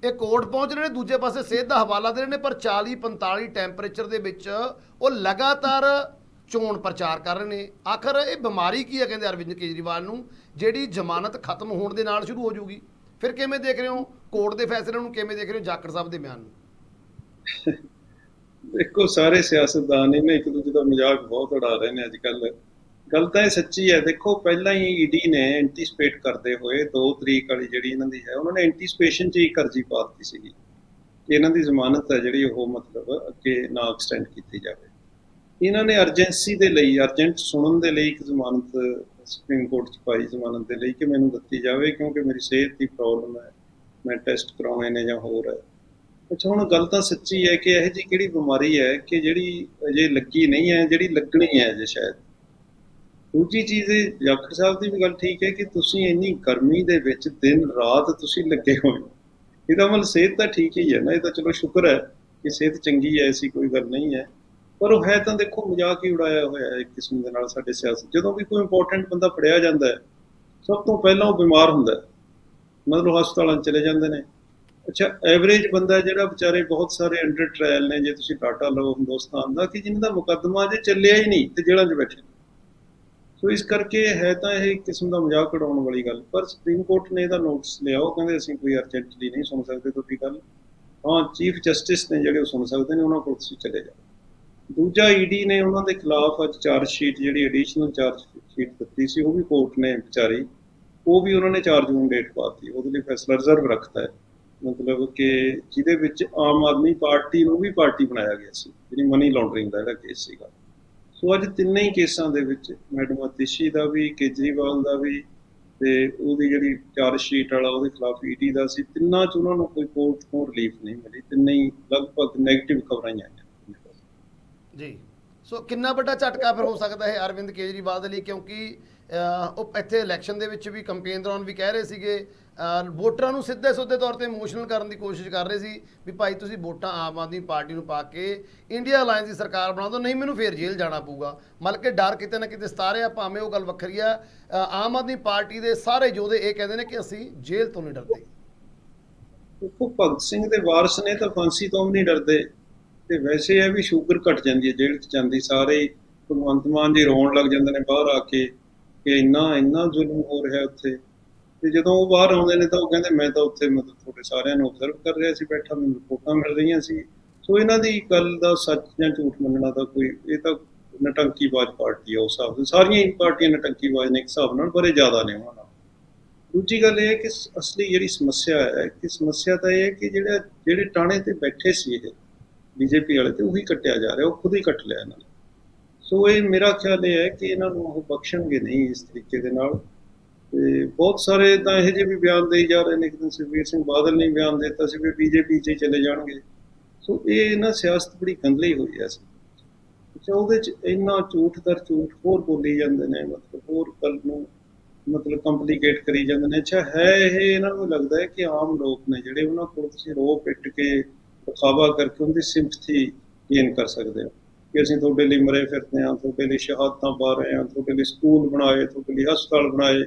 ਇਹ ਕੋਰਟ ਪਹੁੰਚ ਰਹੇ ਨੇ, ਦੂਜੇ ਪਾਸੇ ਸਿਹਤ ਦਾ ਹਵਾਲਾ ਦੇ ਰਹੇ ਨੇ, ਪਰ 40 45 ਟੈਂਪਰੇਚਰ ਦੇ ਵਿੱਚ ਉਹ ਲਗਾਤਾਰ ਚੋਣ ਪ੍ਰਚਾਰ ਕਰ ਰਹੇ ਨੇ। ਆਖਰ ਇਹ ਬਿਮਾਰੀ ਕੀ ਹੈ ਕਹਿੰਦੇ ਅਰਵਿੰਦ ਕੇਜਰੀਵਾਲ ਨੂੰ? ਜਿਹੜੀ ਜ਼ਮਾਨਤ ਖਤਮ ਹੋਣ ਦੇ ਨਾਲ ਸ਼ੁਰੂ ਹੋ ਜਾਊਗੀ। ਫਿਰ ਕਿਵੇਂ ਦੇਖ ਰਹੇ ਹੋ? ਕੋਰਟ ਦੇ ਫੈਸਲੇ ਨੂੰ ਕਿਵੇਂ ਦੇਖ ਰਹੇ ਹੋ ਜਾਖੜ ਸਾਹਿਬ ਦੇ ਬਿਆਨ ਨੂੰ?
ਦੇਖੋ, ਸਾਰੇ ਸਿਆਸਤਦਾਨ ਇਹਨੇ ਇੱਕ ਦੂਜੇ ਦਾ ਮਜ਼ਾਕ ਬਹੁਤ ਉਡਾ ਰਹੇ ਨੇ ਅੱਜ ਕੱਲ ਗੱਲ ਤਾਂ ਇਹ ਸੱਚੀ ਹੈ। ਦੇਖੋ, ਪਹਿਲਾਂ ਹੀ ਈਡੀ ਨੇ ਐਂਟੀਸਪੇਟ ਕਰਦੇ ਹੋਏ 2 ਤਰੀਕ ਵਾਲੀ ਜਿਹੜੀ ਇਹਨਾਂ ਦੀ ਹੈ, ਉਹਨਾਂ ਨੇ ਐਂਟੀਸਪੇਸ਼ਨ 'ਚ ਹੀ ਅਰਜੀ ਪਾ ਦਿੱਤੀ ਸੀਗੀ ਕਿ ਇਹਨਾਂ ਦੀ ਜ਼ਮਾਨਤ ਹੈ ਜਿਹੜੀ ਉਹ ਮਤਲਬ ਅੱਗੇ ਨਾ ਐਕਸਟੈਂਡ ਕੀਤੀ ਜਾਵੇ। ਇਹਨਾਂ ਨੇ ਅਰਜੈਂਸੀ ਦੇ ਲਈ ਅਰਜੈਂਟ ਸੁਣਨ ਦੇ ਲਈ ਇੱਕ ਜ਼ਮਾਨਤ ਸੁਪਰੀਮ ਕੋਰਟ 'ਚ ਪਾਈ ਜ਼ਮਾਨਤ ਦੇ ਲਈ ਕਿ ਮੈਨੂੰ ਦਿੱਤੀ ਜਾਵੇ ਕਿਉਂਕਿ ਮੇਰੀ ਸਿਹਤ ਦੀ ਪ੍ਰੋਬਲਮ ਹੈ, ਮੈਂ ਟੈਸਟ ਕਰਾਉਣੇ ਨੇ ਜਾਂ ਹੋਰ ਹੈ। ਅੱਛਾ, ਹੁਣ ਗੱਲ ਤਾਂ ਸੱਚੀ ਹੈ ਕਿ ਇਹ ਜੀ ਕਿਹੜੀ ਬਿਮਾਰੀ ਹੈ ਕਿ ਜਿਹੜੀ ਅਜੇ ਲੱਗੀ ਨਹੀਂ ਹੈ, ਜਿਹੜੀ ਲੱਗਣੀ ਹੈ ਅਜੇ ਸ਼ਾਇਦ। ਦੂਜੀ ਚੀਜ਼ ਇਹ, ਜਾਖੜ ਸਾਹਿਬ ਦੀ ਵੀ ਗੱਲ ਠੀਕ ਹੈ ਕਿ ਤੁਸੀਂ ਇੰਨੀ ਗਰਮੀ ਦੇ ਵਿੱਚ ਦਿਨ ਰਾਤ ਤੁਸੀਂ ਲੱਗੇ ਹੋਏ ਹੋ। ਇਹਦਾ ਮਤਲਬ ਸਿਹਤ ਤਾਂ ਠੀਕ ਹੀ ਹੈ ਨਾ, ਇਹ ਤਾਂ ਚਲੋ ਸ਼ੁਕਰ ਹੈ ਕਿ ਸਿਹਤ ਚੰਗੀ ਹੈ, ਐਸੀ ਕੋਈ ਗੱਲ ਨਹੀਂ ਹੈ। ਪਰ ਉਹ ਹੈ ਤਾਂ ਦੇਖੋ, ਮਜ਼ਾਕ ਹੀ ਉਡਾਇਆ ਹੋਇਆ ਹੈ ਇੱਕ ਕਿਸਮ ਦੇ ਨਾਲ ਸਾਡੇ ਸਿਆਸਤ ਜਦੋਂ ਵੀ ਕੋਈ ਇੰਪੋਰਟੈਂਟ ਬੰਦਾ ਫੜਿਆ ਜਾਂਦਾ ਹੈ, ਸਭ ਤੋਂ ਪਹਿਲਾਂ ਉਹ ਬਿਮਾਰ ਹੁੰਦਾ ਹੈ। ਮਤਲਬ ਹਸਪਤਾਲਾਂ 'ਚ ਚਲੇ ਜਾਂਦੇ ਨੇ। ਅੱਛਾ ਐਵਰੇਜ ਬੰਦਾ ਜਿਹੜਾ ਵਿਚਾਰੇ ਬਹੁਤ ਸਾਰੇ ਅੰਡਰ ਟ੍ਰਾਇਲ ਨੇ, ਜੇ ਤੁਸੀਂ ਡਾਟਾ ਲਓ ਹਿੰਦੁਸਤਾਨ ਦਾ, ਕਿ ਜਿਨ੍ਹਾਂ ਦਾ ਮੁਕੱਦਮਾ ਜੇ ਚੱਲਿਆ ਹੀ ਨਹੀਂ ਤੇ ਜੇਲ੍ਹਾਂ 'ਚ ਬੈਠੇ ਸੋ ਇਸ ਕਰਕੇ ਹੈ ਤਾਂ ਇਹ ਇੱਕ ਕਿਸਮ ਦਾ ਮਜ਼ਾਕ ਉਡਾਉਣ ਵਾਲੀ ਗੱਲ। ਪਰ ਸੁਪਰੀਮ ਕੋਰਟ ਨੇ ਇਹਦਾ ਨੋਟਿਸ ਲਿਆ, ਉਹ ਕਹਿੰਦੇ ਅਸੀਂ ਕੋਈ ਅਰਜੈਂਟਲੀ ਨਹੀਂ ਸੁਣ ਸਕਦੇ, ਤੁਹਾਡੀ ਗੱਲ। ਹਾਂ ਚੀਫ ਜਸਟਿਸ ਨੇ ਜਿਹੜੇ ਉਹ ਸੁਣ ਸਕਦੇ ਨੇ, ਉਹਨਾਂ ਕੋਲ ਤੁਸੀਂ ਚਲੇ ਜਾਓ। ਦੂਜਾ ਈਡੀ ਨੇ ਉਹਨਾਂ ਦੇ ਖਿਲਾਫ ਅੱਜ ਚਾਰਜ ਸ਼ੀਟ ਜਿਹੜੀ ਐਡੀਸ਼ਨਲ ਚਾਰਜ ਸ਼ੀਟ ਦਿੱਤੀ ਸੀ, ਉਹ ਵੀ ਕੋਰਟ ਨੇ ਵਿਚਾਰੀ, ਉਹ ਵੀ ਉਹਨਾਂ ਨੇ ਚਾਰ ਜੂਨ ਡੇਟ ਪਾਤੀ ਉਹਦੇ ਲਈ ਫੈਸਲਾ ਰਿਜ਼ਰਵ ਰੱਖਤਾ ਹੈ। ਮਤਲਬ ਕਿ ਜਿਹਦੇ ਵਿੱਚ ਆਮ ਆਦਮੀ ਪਾਰਟੀ ਨੂੰ ਵੀ ਪਾਰਟੀ ਬਣਾਇਆ ਗਿਆ ਸੀ, ਜਿਹੜੀ ਮਨੀ ਲਾਂਡਰਿੰਗ ਦਾ ਜਿਹੜਾ ਕੇਸ ਸੀਗਾ। ਸੋ ਅੱਜ ਤਿੰਨੇ ਹੀ ਕੇਸਾਂ ਦੇ ਵਿੱਚ ਮੈਡਮ ਅਤਿਸ਼ੀ ਦਾ ਵੀ, ਕੇਜਰੀਵਾਲ ਦਾ ਵੀ, ਤੇ ਉਹਦੀ ਜਿਹੜੀ ਚਾਰਜ ਸ਼ੀਟ ਵਾਲਾ ਉਹਦੇ ਖਿਲਾਫ ਈਡੀ ਦਾ ਸੀ, ਤਿੰਨਾਂ ਚ ਉਹਨਾਂ ਨੂੰ ਕੋਈ ਕੋਰਟ ਤੋਂ ਰਿਲੀਫ ਨਹੀਂ ਮਿਲੀ, ਤਿੰਨੇ ਹੀ ਲਗਭਗ ਨੈਗੇਟਿਵ ਖਬਰਾਂ ਹੀ ਆਈਆਂ।
ਜੀ। ਸੋ ਕਿੰਨਾ ਵੱਡਾ ਝਟਕਾ ਫਿਰ ਹੋ ਸਕਦਾ ਹੈ ਅਰਵਿੰਦ ਕੇਜਰੀਵਾਲ ਦੇ ਲਈ, ਕਿਉਂਕਿ ਉਹ ਇੱਥੇ ਇਲੈਕਸ਼ਨ ਦੇ ਵਿੱਚ ਵੀ ਕੰਪੇਨ ਦੌਰਾਨ ਵੀ ਕਹਿ ਰਹੇ ਸੀਗੇ ਵੋਟਰਾਂ ਨੂੰ ਸਿੱਧੇ ਸੁੱਧੇ ਤੌਰ ਤੇ ਇਮੋਸ਼ਨਲ ਕਰਨ ਦੀ ਕੋਸ਼ਿਸ਼ ਕਰ ਰਹੇ ਸੀ ਵੀ ਭਾਈ ਤੁਸੀਂ ਵੋਟਾਂ ਆਮ ਆਦਮੀ ਪਾਰਟੀ ਨੂੰ ਪਾ ਕੇ ਇੰਡੀਆ ਅਲਾਈਅੰਸ ਦੀ ਸਰਕਾਰ ਬਣਾ ਦਿਓ ਨਹੀਂ ਮੈਨੂੰ ਫੇਰ ਜੇਲ੍ਹ ਜਾਣਾ ਪਊਗਾ। ਮਤਲਬ ਕਿ ਡਰ ਕਿਤੇ ਨਾ ਕਿਤੇ ਸਤਾਰੇ ਆ ਭਾਵੇਂ ਉਹ ਗੱਲ ਵੱਖਰੀ ਆ। ਆਮ ਆਦਮੀ ਪਾਰਟੀ ਦੇ ਸਾਰੇ ਯੋਧੇ ਇਹ ਕਹਿੰਦੇ ਨੇ ਕਿ ਅਸੀਂ ਜੇਲ੍ਹ ਤੋਂ ਨਹੀਂ ਡਰਦੇ।
ਦੇਖੋ, ਭਗਤ ਸਿੰਘ ਦੇ ਵਾਰਸ ਨੇ ਤਾਂ ਫਾਂਸੀ ਤੋਂ ਵੀ ਨਹੀਂ ਡਰਦੇ। ਤੇ ਵੈਸੇ ਇਹ ਵੀ ਸ਼ੂਗਰ ਘਟ ਜਾਂਦੀ ਹੈ ਜੇਲ੍ਹ 'ਚ ਜਾਂਦੀ, ਸਾਰੇ ਭਗਵੰਤ ਮਾਨ ਜੀ ਰੋਣ ਲੱਗ ਜਾਂਦੇ ਨੇ ਬਾਹਰ ਆ ਕੇ ਕਿ ਇੰਨਾ ਇੰਨਾ ਜ਼ੁਲਮ ਹੋ ਰਿਹਾ ਉੱਥੇ। ਤੇ ਜਦੋਂ ਉਹ ਬਾਹਰ ਆਉਂਦੇ ਨੇ ਤਾਂ ਉਹ ਕਹਿੰਦੇ, ਮੈਂ ਤਾਂ ਉੱਥੇ ਮਤਲਬ ਤੁਹਾਡੇ ਸਾਰਿਆਂ ਨੂੰ ਅਬਜ਼ਰਵ ਕਰ ਰਿਹਾ ਸੀ, ਬੈਠਾ, ਮੈਨੂੰ ਰਿਪੋਰਟਾਂ ਮਿਲ ਰਹੀਆਂ ਸੀ। ਸੋ ਇਹਨਾਂ ਦੀ ਗੱਲ ਦਾ ਸੱਚ ਜਾਂ ਝੂਠ ਮੰਨਣਾ ਤਾਂ ਕੋਈ, ਇਹ ਤਾਂ ਨਟੰਕੀਬਾਜ਼ ਪਾਰਟੀ ਆ ਉਸ ਹਿਸਾਬ ਨਾਲ। ਸਾਰੀਆਂ ਹੀ ਪਾਰਟੀਆਂ ਨਟੰਕੀਬਾਜ਼ ਨੇ ਇੱਕ ਹਿਸਾਬ ਨਾਲ, ਪਰ ਇਹ ਜ਼ਿਆਦਾ ਨੇ ਉਹਨਾਂ ਨਾਲ। ਦੂਜੀ ਗੱਲ ਇਹ ਹੈ ਕਿ ਅਸਲੀ ਜਿਹੜੀ ਸਮੱਸਿਆ ਹੈ, ਕਿ ਸਮੱਸਿਆ ਤਾਂ ਇਹ ਹੈ ਕਿ ਜਿਹੜਾ, ਜਿਹੜੇ ਟਾਣੇ ਤੇ ਬੈਠੇ ਸੀ ਇਹ ਬੀਜੇਪੀ ਵਾਲੇ ਤੇ ਉਹੀ ਕੱਟਿਆ ਜਾ ਰਿਹਾ, ਉਹ ਖੁਦ ਹੀ ਕੱਟ ਲਿਆ ਇਹਨਾਂ ਨੇ। ਸੋ ਇਹ ਮੇਰਾ ਖਿਆਲ ਇਹ ਹੈ ਕਿ ਇਹਨਾਂ ਨੂੰ ਉਹ ਬਖਸ਼ਣਗੇ ਨਹੀਂ ਇਸ ਤਰੀਕੇ ਦੇ ਨਾਲ। ਤੇ ਬਹੁਤ ਸਾਰੇ ਤਾਂ ਇਹੋ ਜਿਹੇ ਵੀ ਬਿਆਨ ਦੇਈ ਜਾ ਰਹੇ ਨੇ ਕਿ ਸੁਖਬੀਰ ਸਿੰਘ ਬਾਦਲ ਨੇ ਬਿਆਨ ਦਿੱਤਾ ਸੀ ਵੀ ਬੀਜੇਪੀ 'ਚ ਹੀ ਚਲੇ ਜਾਣਗੇ। ਸੋ ਇਹ ਨਾ ਸਿਆਸਤ ਬੜੀ ਗੰਦਲੀ ਹੋਈ ਹੈ ਸੀ ਅੱਛਾ, ਉਹਦੇ 'ਚ ਇੰਨਾ ਝੂਠ ਦਰ ਝੂਠ ਹੋਰ ਬੋਲੀ ਜਾਂਦੇ ਨੇ, ਮਤਲਬ ਹੋਰ ਗੱਲ ਨੂੰ ਮਤਲਬ ਕੰਪਲਿਕੇਟ ਕਰੀ ਜਾਂਦੇ ਨੇ। ਅੱਛਾ, ਹੈ ਇਹ ਇਹਨਾਂ ਨੂੰ ਲੱਗਦਾ ਹੈ ਕਿ ਆਮ ਲੋਕ ਨੇ ਜਿਹੜੇ ਉਹਨਾਂ ਕੋਲ ਤੁਸੀਂ ਰੋ ਪਿੱਟ ਕੇ ਦਿਖਾਵਾ ਕਰਕੇ ਉਹਦੀ ਸਿੰਪਥੀ ਗੇਨ ਕਰ ਸਕਦੇ ਹਾਂ। ਕਿ ਅਸੀਂ ਤੁਹਾਡੇ ਲਈ ਮਰੇ ਫਿਰਦੇ ਹਾਂ, ਤੁਹਾਡੇ ਲਈ ਸ਼ਹਾਦਤਾਂ ਪਾ ਰਹੇ ਹਾਂ, ਤੁਹਾਡੇ ਲਈ ਸਕੂਲ ਬਣਾਏ, ਤੁਹਾਡੇ ਲਈ ਹਸਪਤਾਲ ਬਣਾਏ।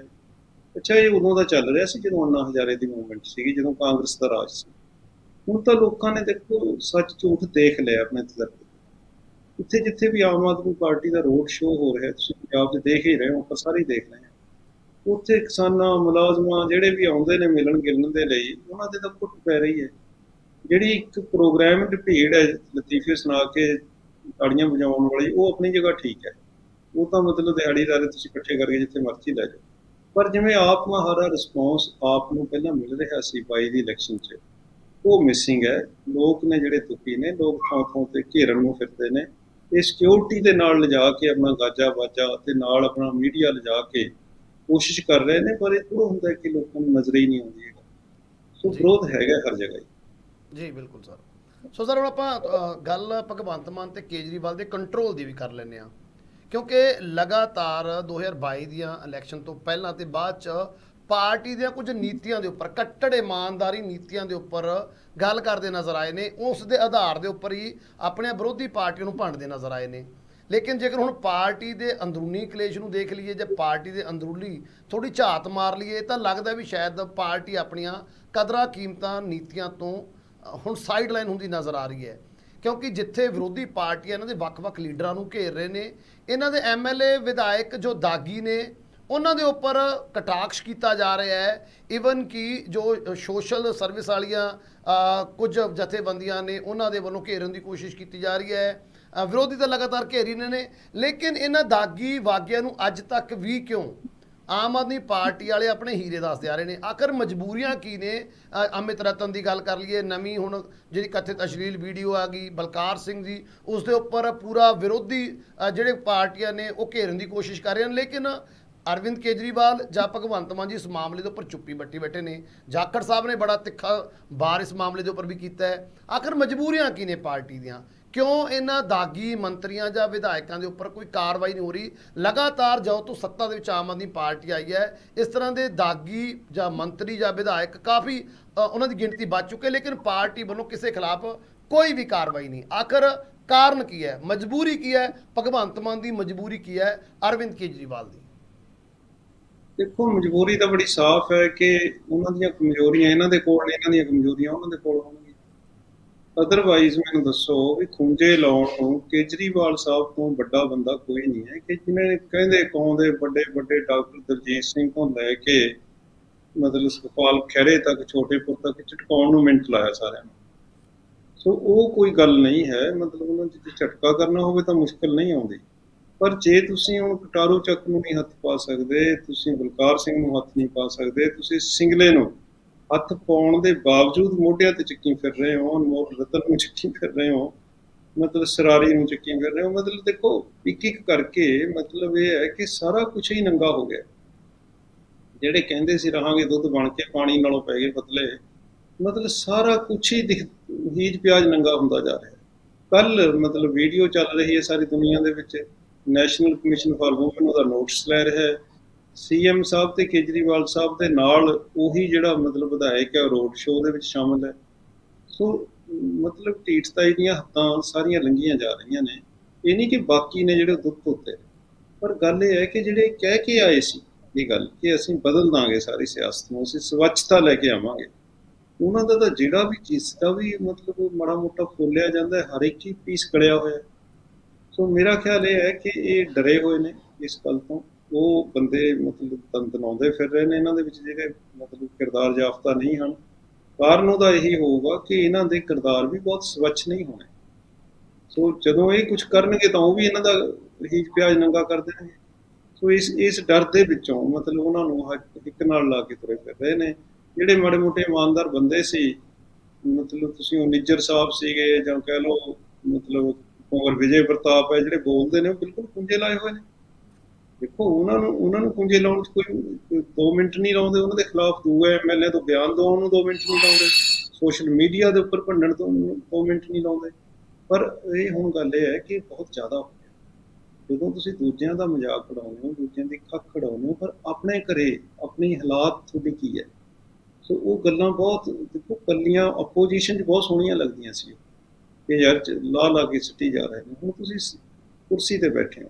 ਅੱਛਾ, ਇਹ ਉਦੋਂ ਦਾ ਚੱਲ ਰਿਹਾ ਸੀ ਜਦੋਂ ਅੰਨਾ ਹਜ਼ਾਰੇ ਦੀ ਮੂਵਮੈਂਟ ਸੀਗੀ, ਜਦੋਂ ਕਾਂਗਰਸ ਦਾ ਰਾਜ ਸੀ। ਹੁਣ ਤਾਂ ਲੋਕਾਂ ਨੇ ਦੇਖੋ, ਸੱਚ ਝੂਠ ਦੇਖ ਲਿਆ ਆਪਣੇ ਤਜਰਬੇ ਜਿੱਥੇ ਜਿੱਥੇ ਵੀ ਆਮ ਆਦਮੀ ਪਾਰਟੀ ਦਾ ਰੋਡ ਸ਼ੋਅ ਹੋ ਰਿਹਾ, ਤੁਸੀਂ ਪੰਜਾਬ 'ਚ ਦੇਖ ਹੀ ਰਹੇ ਹੋ, ਆਪਾਂ ਸਾਰੇ ਦੇਖ ਰਹੇ ਹਾਂ। ਉੱਥੇ ਕਿਸਾਨਾਂ, ਮੁਲਾਜ਼ਮਾਂ ਜਿਹੜੇ ਵੀ ਆਉਂਦੇ ਨੇ ਮਿਲਣ ਗਿਲਣ ਦੇ ਲਈ, ਉਹਨਾਂ ਦੇ ਤਾਂ ਕੁੱਟ ਪੈ ਰਹੀ ਹੈ। ਜਿਹੜੀ ਇੱਕ ਪ੍ਰੋਗਰਾਮਡ ਭੀੜ ਹੈ ਲਤੀਫੇ ਸੁਣਾ ਕੇ ਤਾੜੀਆਂ ਵਜਾਉਣ ਵਾਲੀ ਉਹ ਆਪਣੀ ਜਗ੍ਹਾ ਠੀਕ ਹੈ। ਉਹ ਤਾਂ ਮਤਲਬ ਦਿਹਾੜੀਦਾਰੇ ਤੁਸੀਂ ਇਕੱਠੇ ਕਰਕੇ ਜਿੱਥੇ ਮਰਜ਼ੀ ਲੈ ਜਾਓ। ਪਰ ਜਿਵੇਂ ਆਪ ਮਹਾਰਾ ਰਿਸਪੌਂਸ ਆਪ ਨੂੰ ਪਹਿਲਾਂ ਮਿਲ ਰਿਹਾ ਸੀ ਬਾਈ ਦੀ ਇਲੈਕਸ਼ਨ 'ਚ ਉਹ ਮਿਸਿੰਗ ਹੈ। ਲੋਕ ਨੇ ਜਿਹੜੇ ਦੁਖੀ ਨੇ ਲੋਕ ਥਾਂ ਥਾਂ ਤੇ ਘੇਰਨ ਨੂੰ ਫਿਰਦੇ ਨੇ। ਇਹ ਸਿਕਿਉਰਿਟੀ ਦੇ ਨਾਲ ਲਿਜਾ ਕੇ ਆਪਣਾ ਗਾਜਾ ਬਾਜਾ ਤੇ ਨਾਲ ਆਪਣਾ ਮੀਡੀਆ ਲਿਜਾ ਕੇ ਕੋਸ਼ਿਸ਼ ਕਰ ਰਹੇ ਨੇ ਪਰ ਇਹ ਥੋੜਾ ਹੁੰਦਾ ਹੈ ਕਿ ਲੋਕਾਂ ਨੂੰ ਨਜ਼ਰ ਹੀ ਨਹੀਂ ਆਉਂਦੀ ਹੈਗਾ। ਸੋ। ਵਿਰੋਧ ਹੈਗਾ ਹਰ ਜਗ੍ਹਾ ਹੀ।
ਜੀ, ਬਿਲਕੁਲ ਸਰ। ਸੋ ਸਰ, ਹੁਣ ਆਪਾਂ ਗੱਲ ਭਗਵੰਤ ਮਾਨ ਤੇ ਕੇਜਰੀਵਾਲ ਦੇ ਕੰਟਰੋਲ ਦੀ ਵੀ ਕਰ ਲੈਂਦੇ ਆ ਕਿਉਂਕਿ ਲਗਾਤਾਰ 2022 ਦੀਆਂ ਇਲੈਕਸ਼ਨ ਤੋਂ ਪਹਿਲਾਂ ਤੇ ਬਾਅਦ ਚ ਪਾਰਟੀ ਦੀਆਂ ਕੁਝ ਨੀਤੀਆਂ ਦੇ ਉੱਪਰ, ਕੱਟੜ ਇਮਾਨਦਾਰੀ ਨੀਤੀਆਂ ਦੇ ਉੱਪਰ ਗੱਲ ਕਰਦੇ ਨਜ਼ਰ ਆਏ ਨੇ। ਉਸ ਦੇ ਆਧਾਰ ਦੇ ਉੱਪਰ ਹੀ ਆਪਣੇ ਵਿਰੋਧੀ ਪਾਰਟੀਆਂ ਨੂੰ ਭੰਡਦੇ ਨਜ਼ਰ ਆਏ ਨੇ। ਲੇਕਿਨ ਜੇਕਰ ਹੁਣ ਪਾਰਟੀ ਦੇ ਅੰਦਰੂਨੀ ਕਲੇਸ਼ ਨੂੰ ਦੇਖ ਲਈਏ ਜਾਂ ਪਾਰਟੀ ਦੇ ਅੰਦਰੂਨੀ ਥੋੜੀ ਝਾਤ ਮਾਰ ਲਈਏ, ਤਾਂ ਲੱਗਦਾ ਵੀ ਸ਼ਾਇਦ ਪਾਰਟੀ ਆਪਣੀਆਂ ਕਦਰਾਂ ਕੀਮਤਾਂ ਨੀਤੀਆਂ ਤੋਂ ਹੁਣ ਸਾਈਡ ਲਾਈਨ ਹੁੰਦੀ ਨਜ਼ਰ ਆ ਰਹੀ ਹੈ। ਕਿਉਂਕਿ ਜਿੱਥੇ ਵਿਰੋਧੀ ਪਾਰਟੀਆਂ ਇਹਨਾਂ ਦੇ ਵੱਖ-ਵੱਖ ਲੀਡਰਾਂ ਨੂੰ ਘੇਰ ਰਹੇ ਨੇ, ਇਹਨਾਂ ਦੇ ਐਮਐਲਏ ਵਿਧਾਇਕ ਜੋ ਦਾਗੀ ਨੇ, ਉਹਨਾਂ ਦੇ ਉੱਪਰ ਕਟਾਕਸ਼ ਕੀਤਾ ਜਾ ਰਿਹਾ ਹੈ। ਇਵਨ ਕਿ ਜੋ ਸੋਸ਼ਲ ਸਰਵਿਸ ਵਾਲੀਆਂ ਕੁਝ ਜਥੇਬੰਦੀਆਂ ਨੇ, ਉਹਨਾਂ ਦੇ ਵੱਲੋਂ ਘੇਰਨ ਦੀ ਕੋਸ਼ਿਸ਼ ਕੀਤੀ ਜਾ ਰਹੀ ਹੈ। ਵਿਰੋਧੀ ਤਾਂ ਲਗਾਤਾਰ ਘੇਰੀ ਰਹੇ ਨੇ, ਲੇਕਿਨ ਇਹਨਾਂ ਦਾਗੀ ਵਾਗਿਆਂ ਨੂੰ ਅੱਜ ਤੱਕ ਵੀ ਕਿਉਂ ਆਮ ਆਦਮੀ ਪਾਰਟੀ ਵਾਲੇ ਆਪਣੇ ਹੀਰੇ ਦੱਸਦੇ ਆ ਰਹੇ ਨੇ। ਆਖਰ ਮਜਬੂਰੀਆਂ ਕੀ ਨੇ? ਅਮਿਤ ਰਤਨ ਦੀ ਗੱਲ ਕਰ ਲਈਏ, ਨਵੀਂ ਹੁਣ ਜਿਹੜੀ ਕਥਿਤ ਅਸ਼ਲੀਲ ਵੀਡੀਓ ਆ ਗਈ, ਬਲਕਾਰ ਸਿੰਘ ਜੀ ਉਸ ਦੇ ਉੱਪਰ ਪੂਰਾ ਵਿਰੋਧੀ ਜਿਹੜੇ ਪਾਰਟੀਆਂ ਨੇ ਉਹ ਘੇਰਨ ਦੀ ਕੋਸ਼ਿਸ਼ ਕਰ ਰਹੇ ਹਨ। ਲੇਕਿਨ ਅਰਵਿੰਦ ਕੇਜਰੀਵਾਲ ਜਾਂ ਭਗਵੰਤ ਮਾਨ ਜੀ ਇਸ ਮਾਮਲੇ ਦੇ ਉੱਪਰ ਚੁੱਪੀ ਬੱਟੀ ਬੈਠੇ ਨੇ। ਜਾਖੜ ਸਾਹਿਬ ਨੇ ਬੜਾ ਤਿੱਖਾ ਬਾਰ ਇਸ ਮਾਮਲੇ ਦੇ ਉੱਪਰ ਵੀ ਕੀਤਾ ਹੈ। ਆਖਰ ਮਜਬੂਰੀਆਂ ਕੀ ਨੇ ਪਾਰਟੀ ਦੀਆਂ? ਕਿਉਂ ਇਹਨਾਂ ਦਾਗੀ ਮੰਤਰੀਆਂ ਜਾਂ ਵਿਧਾਇਕਾਂ ਦੇ ਉੱਪਰ ਕੋਈ ਕਾਰਵਾਈ ਨਹੀਂ ਹੋ ਰਹੀ? ਲਗਾਤਾਰ ਜਦੋਂ ਤੋਂ ਸੱਤਾ ਦੇ ਵਿੱਚ ਆਮ ਆਦਮੀ ਪਾਰਟੀ ਆਈ ਹੈ, ਇਸ ਤਰ੍ਹਾਂ ਦੇ ਦਾਗੀ ਜਾਂ ਮੰਤਰੀ ਜਾਂ ਵਿਧਾਇਕ ਕਾਫੀ ਉਹਨਾਂ ਦੀ ਗਿਣਤੀ ਵੱਧ ਚੁੱਕੇ ਲੇਕਿਨ ਪਾਰਟੀ ਵੱਲੋਂ ਕਿਸੇ ਖਿਲਾਫ ਕੋਈ ਵੀ ਕਾਰਵਾਈ ਨਹੀਂ। ਆਖਰ ਕਾਰਨ ਕੀ ਹੈ? ਮਜਬੂਰੀ ਕੀ ਹੈ? ਭਗਵੰਤ ਮਾਨ ਦੀ ਮਜਬੂਰੀ ਕੀ ਹੈ? ਅਰਵਿੰਦ ਕੇਜਰੀਵਾਲ ਦੀ।
ਦੇਖੋ, ਮਜਬੂਰੀ ਤਾਂ ਬੜੀ ਸਾਫ਼ ਹੈ ਕਿ ਉਹਨਾਂ ਦੀਆਂ ਕਮਜ਼ੋਰੀਆਂ ਇਹਨਾਂ ਦੇ ਕੋਲ ਇਹਨਾਂ ਦੀਆਂ ਕਮਜ਼ੋਰੀਆਂ ਉਹਨਾਂ ਦੇ ਕੋਲ ਹੋਣਗੀਆਂ ਅਦਰਵਾਈਜ਼ ਮੈਨੂੰ ਦੱਸੋ ਵੀ ਖੁੰਝੇ ਲਾਉਣ ਨੂੰ ਕੇਜਰੀਵਾਲ ਸਾਹਿਬ ਤੋਂ ਵੱਡਾ ਬੰਦਾ ਕੋਈ ਨਹੀਂ ਹੈ ਕਿ ਜਿਨੇ ਕਹਿੰਦੇ ਕੌਮ ਵੱਡੇ ਵੱਡੇ ਡਾਕਟਰ ਦਲਜੀਤ ਸਿੰਘ ਤੋਂ ਲੈ ਕੇ ਮਤਲਬ ਸੁਖਪਾਲ ਖਹਿਰੇ ਤੱਕ, ਛੋਟੇ ਤੱਕ ਝਟਕਾਉਣ ਨੂੰ ਮਿੰਟ ਲਾਇਆ ਸਾਰਿਆਂ ਨੂੰ। ਸੋ ਉਹ ਕੋਈ ਗੱਲ ਨਹੀਂ ਹੈ, ਮਤਲਬ ਉਹਨਾਂ 'ਚ ਝਟਕਾ ਕਰਨਾ ਹੋਵੇ ਤਾਂ ਮੁਸ਼ਕਲ ਨਹੀਂ ਆਉਂਦੀ। ਪਰ ਜੇ ਤੁਸੀਂ ਹੁਣ ਕਟਾਰੂ ਚੱਕ ਨੂੰ ਨਹੀਂ ਹੱਥ ਪਾ ਸਕਦੇ, ਤੁਸੀਂ ਬਲਕਾਰ ਸਿੰਘ ਨੂੰ ਹੱਥ ਨਹੀਂ ਪਾ ਸਕਦੇ, ਤੁਸੀਂ ਸਿੰਗਲੇ ਨੂੰ ਹੱਥ ਪਾਉਣ ਦੇ ਬਾਵਜੂਦ ਮੋਢਿਆਂ ਤੇ ਚੱਕੀ ਫਿਰ ਰਹੇ ਹੋ, ਅਨਮੋਲ ਰਤਨ ਨੂੰ ਚੱਕੀ ਫਿਰ ਰਹੇ ਹੋ, ਮਤਲਬ ਸਰਾਰੀ ਨੂੰ ਚੱਕੀ ਫਿਰ ਰਹੇ ਹੋ, ਮਤਲਬ ਦੇਖੋ ਇੱਕ ਇੱਕ ਕਰਕੇ ਮਤਲਬ ਇਹ ਹੈ ਕਿ ਸਾਰਾ ਕੁਝ ਹੀ ਨੰਗਾ ਹੋ ਗਿਆ। ਜਿਹੜੇ ਕਹਿੰਦੇ ਸੀ ਰਹਾਂਗੇ ਦੁੱਧ ਬਣ ਕੇ ਪਾਣੀ ਨਾਲੋਂ ਪੈ ਗਏ ਪਤਲੇ, ਮਤਲਬ ਸਾਰਾ ਕੁਝ ਹੀ ਹੀਜ ਪਿਆਜ ਨੰਗਾ ਹੁੰਦਾ ਜਾ ਰਿਹਾ। ਕੱਲ ਮਤਲਬ ਵੀਡੀਓ ਚੱਲ ਰਹੀ ਹੈ ਸਾਰੀ ਦੁਨੀਆ ਦੇ ਵਿੱਚ, ਨੈਸ਼ਨਲ ਕਮਿਸ਼ਨ ਫਾਰ ਵੂਮਨ ਉਹਦਾ ਨੋਟਿਸ ਲੈ ਰਿਹਾ ਹੈ। ਸੀਐਮ ਸਾਹਿਬ ਤੇ ਕੇਜਰੀਵਾਲ ਸਾਹਿਬ ਦੇ ਨਾਲ ਉਹੀ ਜਿਹੜਾ ਮਤਲਬ ਵਿਧਾਇਕ ਹੈ ਰੋਡ ਸ਼ੋਅ ਦੇ ਵਿੱਚ ਸ਼ਾਮਲ ਹੈ। ਸੋ, ਮਤਲਬ ਢੀਠਤਾਈ ਦੀਆਂ ਹੱਦਾਂ ਸਾਰੀਆਂ ਲੰਘੀਆਂ ਜਾ ਰਹੀਆਂ ਨੇ। ਇਹ ਨਹੀਂ ਕਿ ਬਾਕੀ ਨੇ ਜਿਹੜੇ ਦੁੱਖ ਉੱਤੇ ਪਰ ਗੱਲ ਇਹ ਹੈ ਕਿ ਜਿਹੜੇ ਕਹਿ ਕੇ ਆਏ ਸੀ, ਇਹ ਗੱਲ ਕਿ ਅਸੀਂ ਬਦਲ ਦਾਂਗੇ ਸਾਰੀ ਸਿਆਸਤ ਨੂੰ, ਅਸੀਂ ਸਵੱਛਤਾ ਲੈ ਕੇ ਆਵਾਂਗੇ। ਉਹਨਾਂ ਦਾ ਤਾਂ ਜਿਹੜਾ ਵੀ ਚੀਜ਼ ਦਾ ਵੀ ਮਤਲਬ ਮਾੜਾ ਮੋਟਾ ਫੋਲਿਆ ਜਾਂਦਾ ਹੈ, ਹਰ ਇੱਕ ਹੀ ਪੀਸ ਕੜਿਆ ਹੋਇਆ ਸੋ ਮੇਰਾ ਖਿਆਲ ਇਹ ਹੈ ਕਿ ਇਹ ਡਰੇ ਹੋਏ ਨੇ ਇਸ ਗੱਲ ਤੋਂ। ਉਹ ਬੰਦੇ ਮਤਲਬ ਤੰਤਨਾਉਂਦੇ ਫਿਰ ਰਹੇ ਨੇ, ਇਹਨਾਂ ਦੇ ਵਿੱਚ ਜਿਹੜੇ ਮਤਲਬ ਕਿਰਦਾਰ ਜਾਫਤਾ ਨਹੀਂ ਹਨ। ਕਾਰਨ ਉਹਦਾ ਇਹੀ ਹੋਊਗਾ ਕਿ ਇਹਨਾਂ ਦੇ ਕਿਰਦਾਰ ਵੀ ਬਹੁਤ ਸਵੱਛ ਨਹੀਂ ਹੋਣੇ। ਸੋ ਜਦੋਂ ਇਹ ਕੁਝ ਕਰਨਗੇ ਤਾਂ ਉਹ ਵੀ ਇਹਨਾਂ ਦਾ ਹੀਜ ਪਿਆਜ ਨੰਗਾ ਕਰ ਦੇਣਗੇ। ਸੋ ਇਸ ਇਸ ਡਰ ਦੇ ਵਿੱਚੋਂ ਮਤਲਬ ਉਹਨਾਂ ਨੂੰ ਇੱਕ ਨਾਲ ਲਾ ਕੇ ਤੁਰੇ ਫਿਰ ਰਹੇ ਨੇ। ਜਿਹੜੇ ਮਾੜੇ ਮੋਟੇ ਇਮਾਨਦਾਰ ਬੰਦੇ ਸੀ, ਮਤਲਬ ਤੁਸੀਂ ਉਹ ਨਿੱਜਰ ਸਾਹਿਬ ਸੀਗੇ ਜਾਂ ਕਹਿ ਲਓ ਮਤਲਬ ਕੁੰਵਰ ਵਿਜੇ ਪ੍ਰਤਾਪ ਹੈ, ਜਿਹੜੇ ਬੋਲਦੇ ਨੇ, ਉਹ ਬਿਲਕੁਲ ਪੁੰਜੇ ਲਾਏ ਹੋਏ ਨੇ। ਦੇਖੋ, ਉਹਨਾਂ ਨੂੰ ਉਹਨਾਂ ਨੂੰ ਕੁੰਜੇ ਲਾਉਣ 'ਚ ਕੋਈ 2 ਮਿੰਟ ਨਹੀਂ ਲਾਉਂਦੇ, ਉਹਨਾਂ ਦੇ ਖਿਲਾਫ ਦੂਏ ਐਮਐਲਏ ਤੋਂ ਬਿਆਨ ਦੋ, ਉਹਨੂੰ 2 ਮਿੰਟ ਨਹੀਂ ਲਾਉਂਦੇ। ਸੋਸ਼ਲ ਮੀਡੀਆ ਦੇ ਉੱਪਰ ਭੰਡਣ ਤੋਂ 2 ਮਿੰਟ ਨਹੀਂ ਲਾਉਂਦੇ। ਪਰ ਇਹ ਹੁਣ ਗੱਲ ਇਹ ਹੈ ਕਿ ਬਹੁਤ ਜ਼ਿਆਦਾ ਹੋ ਗਿਆ। ਜਦੋਂ ਤੁਸੀਂ ਦੂਜਿਆਂ ਦਾ ਮਜ਼ਾਕ ਉਡਾਉਂਦੇ ਹੋ, ਦੂਜਿਆਂ ਦੀ ਖੱਖ ਖੜਾਉਂਦੇ ਹੋ, ਪਰ ਆਪਣੇ ਘਰੇ ਆਪਣੀ ਹਾਲਾਤ ਤੁਹਾਡੀ ਕੀ ਹੈ? ਸੋ ਉਹ ਗੱਲਾਂ ਬਹੁਤ ਦੇਖੋ ਕੱਲੀਆਂ ਆਪੋਜੀਸ਼ਨ 'ਚ ਬਹੁਤ ਸੋਹਣੀਆਂ ਲੱਗਦੀਆਂ ਸੀ। ਕਿ ਯਾਰ ਚ- ਲਾ ਲਾ ਕੇ ਸਿੱਟੀ ਜਾ ਰਹੇ ਨੇ। ਹੁਣ ਤੁਸੀਂ ਕੁਰਸੀ ਤੇ ਬੈਠੇ ਹੋ।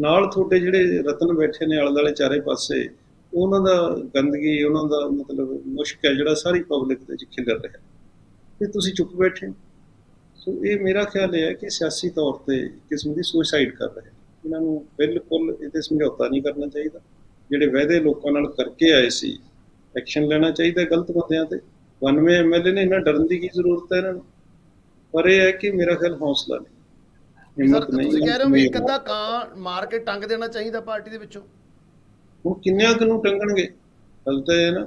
ਨਾਲ ਤੁਹਾਡੇ ਜਿਹੜੇ ਰਤਨ ਬੈਠੇ ਨੇ ਆਲੇ ਦੁਆਲੇ ਚਾਰੇ ਪਾਸੇ, ਉਹਨਾਂ ਦਾ ਗੰਦਗੀ, ਉਹਨਾਂ ਦਾ ਮਤਲਬ ਮੁਸ਼ਕ ਹੈ ਜਿਹੜਾ ਸਾਰੀ ਪਬਲਿਕ ਦੇ ਵਿੱਚ ਖਿਲਰ ਰਿਹਾ। ਤੇ ਤੁਸੀਂ ਚੁੱਪ ਬੈਠੇ ਹੋ। ਸੋ ਇਹ ਮੇਰਾ ਖਿਆਲ ਇਹ ਹੈ ਕਿ ਸਿਆਸੀ ਤੌਰ ਤੇ ਕਿਸਮ ਦੀ ਸੁਸਾਈਡ ਕਰ ਰਹੇ ਇਹਨਾਂ ਨੂੰ ਬਿਲਕੁਲ ਇਹਦੇ ਸਮਝੌਤਾ ਨਹੀਂ ਕਰਨਾ ਚਾਹੀਦਾ। ਜਿਹੜੇ ਵਾਅਦੇ ਲੋਕਾਂ ਨਾਲ ਕਰਕੇ ਆਏ ਸੀ ਐਕਸ਼ਨ ਲੈਣਾ ਚਾਹੀਦਾ ਗਲਤ ਬੰਦਿਆਂ ਤੇ। 92 ਐਮਐਲਏ ਨੇ ਇਹਨਾਂ ਡਰਨ ਦੀ ਕੀ ਜ਼ਰੂਰਤ ਹੈ ਇਹਨਾਂ ਨੂੰ? ਪਰ ਇਹ ਹੈ ਕਿ ਮੇਰਾ ਖਿਆਲ ਹੌਸਲਾ ਨਹੀਂ।
ਸਰ ਤੁਸੀਂ ਕਹਿ ਰਹੇ ਹੋ ਵੀ ਇੱਕ ਅੱਧਾ ਕਾਂ ਮਾਰ ਕੇ ਟੰਗ ਦੇਣਾ ਚਾਹੀਦਾ ਪਾਰਟੀ ਦੇ ਵਿੱਚੋਂ।
ਹੁਣ ਕਿੰਨਿਆਂ ਕੁ ਨੂੰ ਟੰਗਣਗੇ? ਗੱਲ ਤਾਂ ਨਾ।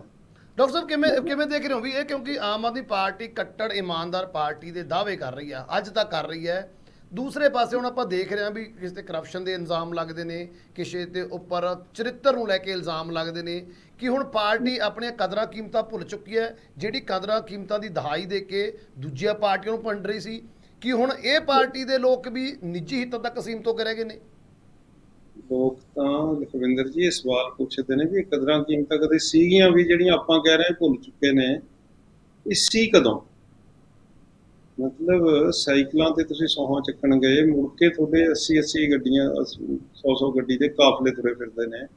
ਡਾਕਟਰ ਸਾਹਿਬ ਕਿਵੇਂ ਕਿਵੇਂ ਦੇਖ ਰਹੇ ਹੋ ਵੀ ਇਹ ਕਿਉਂਕਿ ਆਮ ਆਦਮੀ ਪਾਰਟੀ ਕੱਟੜ ਇਮਾਨਦਾਰ ਪਾਰਟੀ ਦੇ ਦਾਅਵੇ ਕਰ ਰਹੀ ਆ ਅੱਜ ਤੱਕ ਕਰ ਰਹੀ ਹੈ। ਦੂਸਰੇ ਪਾਸੇ ਹੁਣ ਆਪਾਂ ਦੇਖ ਰਹੇ ਹਾਂ ਵੀ ਕਿਸੇ ਤੇ ਕਰਪਸ਼ਨ ਦੇ ਇਲਜ਼ਾਮ ਲੱਗਦੇ ਨੇ ਕਿਸੇ ਤੇ ਉੱਪਰ ਚਰਿੱਤਰ ਨੂੰ ਲੈ ਕੇ ਇਲਜ਼ਾਮ ਲੱਗਦੇ ਨੇ ਕਿ ਹੁਣ ਪਾਰਟੀ ਆਪਣੀਆਂ ਕਦਰਾਂ ਕੀਮਤਾਂ ਭੁੱਲ ਚੁੱਕੀ ਹੈ ਜਿਹੜੀ ਕਦਰਾਂ ਕੀਮਤਾਂ ਦੀ ਦਹਾਈ ਦੇ ਕੇ ਦੂਜੀਆਂ ਪਾਰਟੀਆਂ ਨੂੰ ਵੰਡ ਰਹੀ ਸੀ। ਕਿ ਹੁਣ ਇਹ ਪਾਰਟੀ ਦੇ ਲੋਕ ਵੀ ਨਿੱਜੀ ਹਿੱਤਾਂ ਤੱਕ ਸੀਮਤ ਹੋ ਕੇ ਰਹਿ ਗਏ ਨੇ?
ਲੋਕ ਤਾਂ ਲਖਵਿੰਦਰ ਜੀ, ਇਹ ਸਵਾਲ ਪੁੱਛਦੇ ਨੇ ਵੀ ਕਦਰਾਂ ਕੀਮਤਾਂ ਕਦੇ ਸੀਗੀਆਂ ਵੀ ਜਿਹੜੀਆਂ ਆਪਾਂ ਕਹਿ ਰਹੇ ਭੁੱਲ ਚੁੱਕੇ ਨੇ, ਇਹ ਸੀ ਕਦੋਂ? ਮਤਲਬ ਸਾਈਕਲਾਂ ਤੇ ਤੁਸੀਂ ਸੌਹਾਂ ਚੱਕਣ ਗਏ, ਮੁੜ ਕੇ ਤੁਹਾਡੇ 80 80 ਗੱਡੀਆਂ 100 100 ਗੱਡੀ ਦੇ ਕਾਫਲੇ ਤੁਰੇ ਫਿਰਦੇ ਨੇ।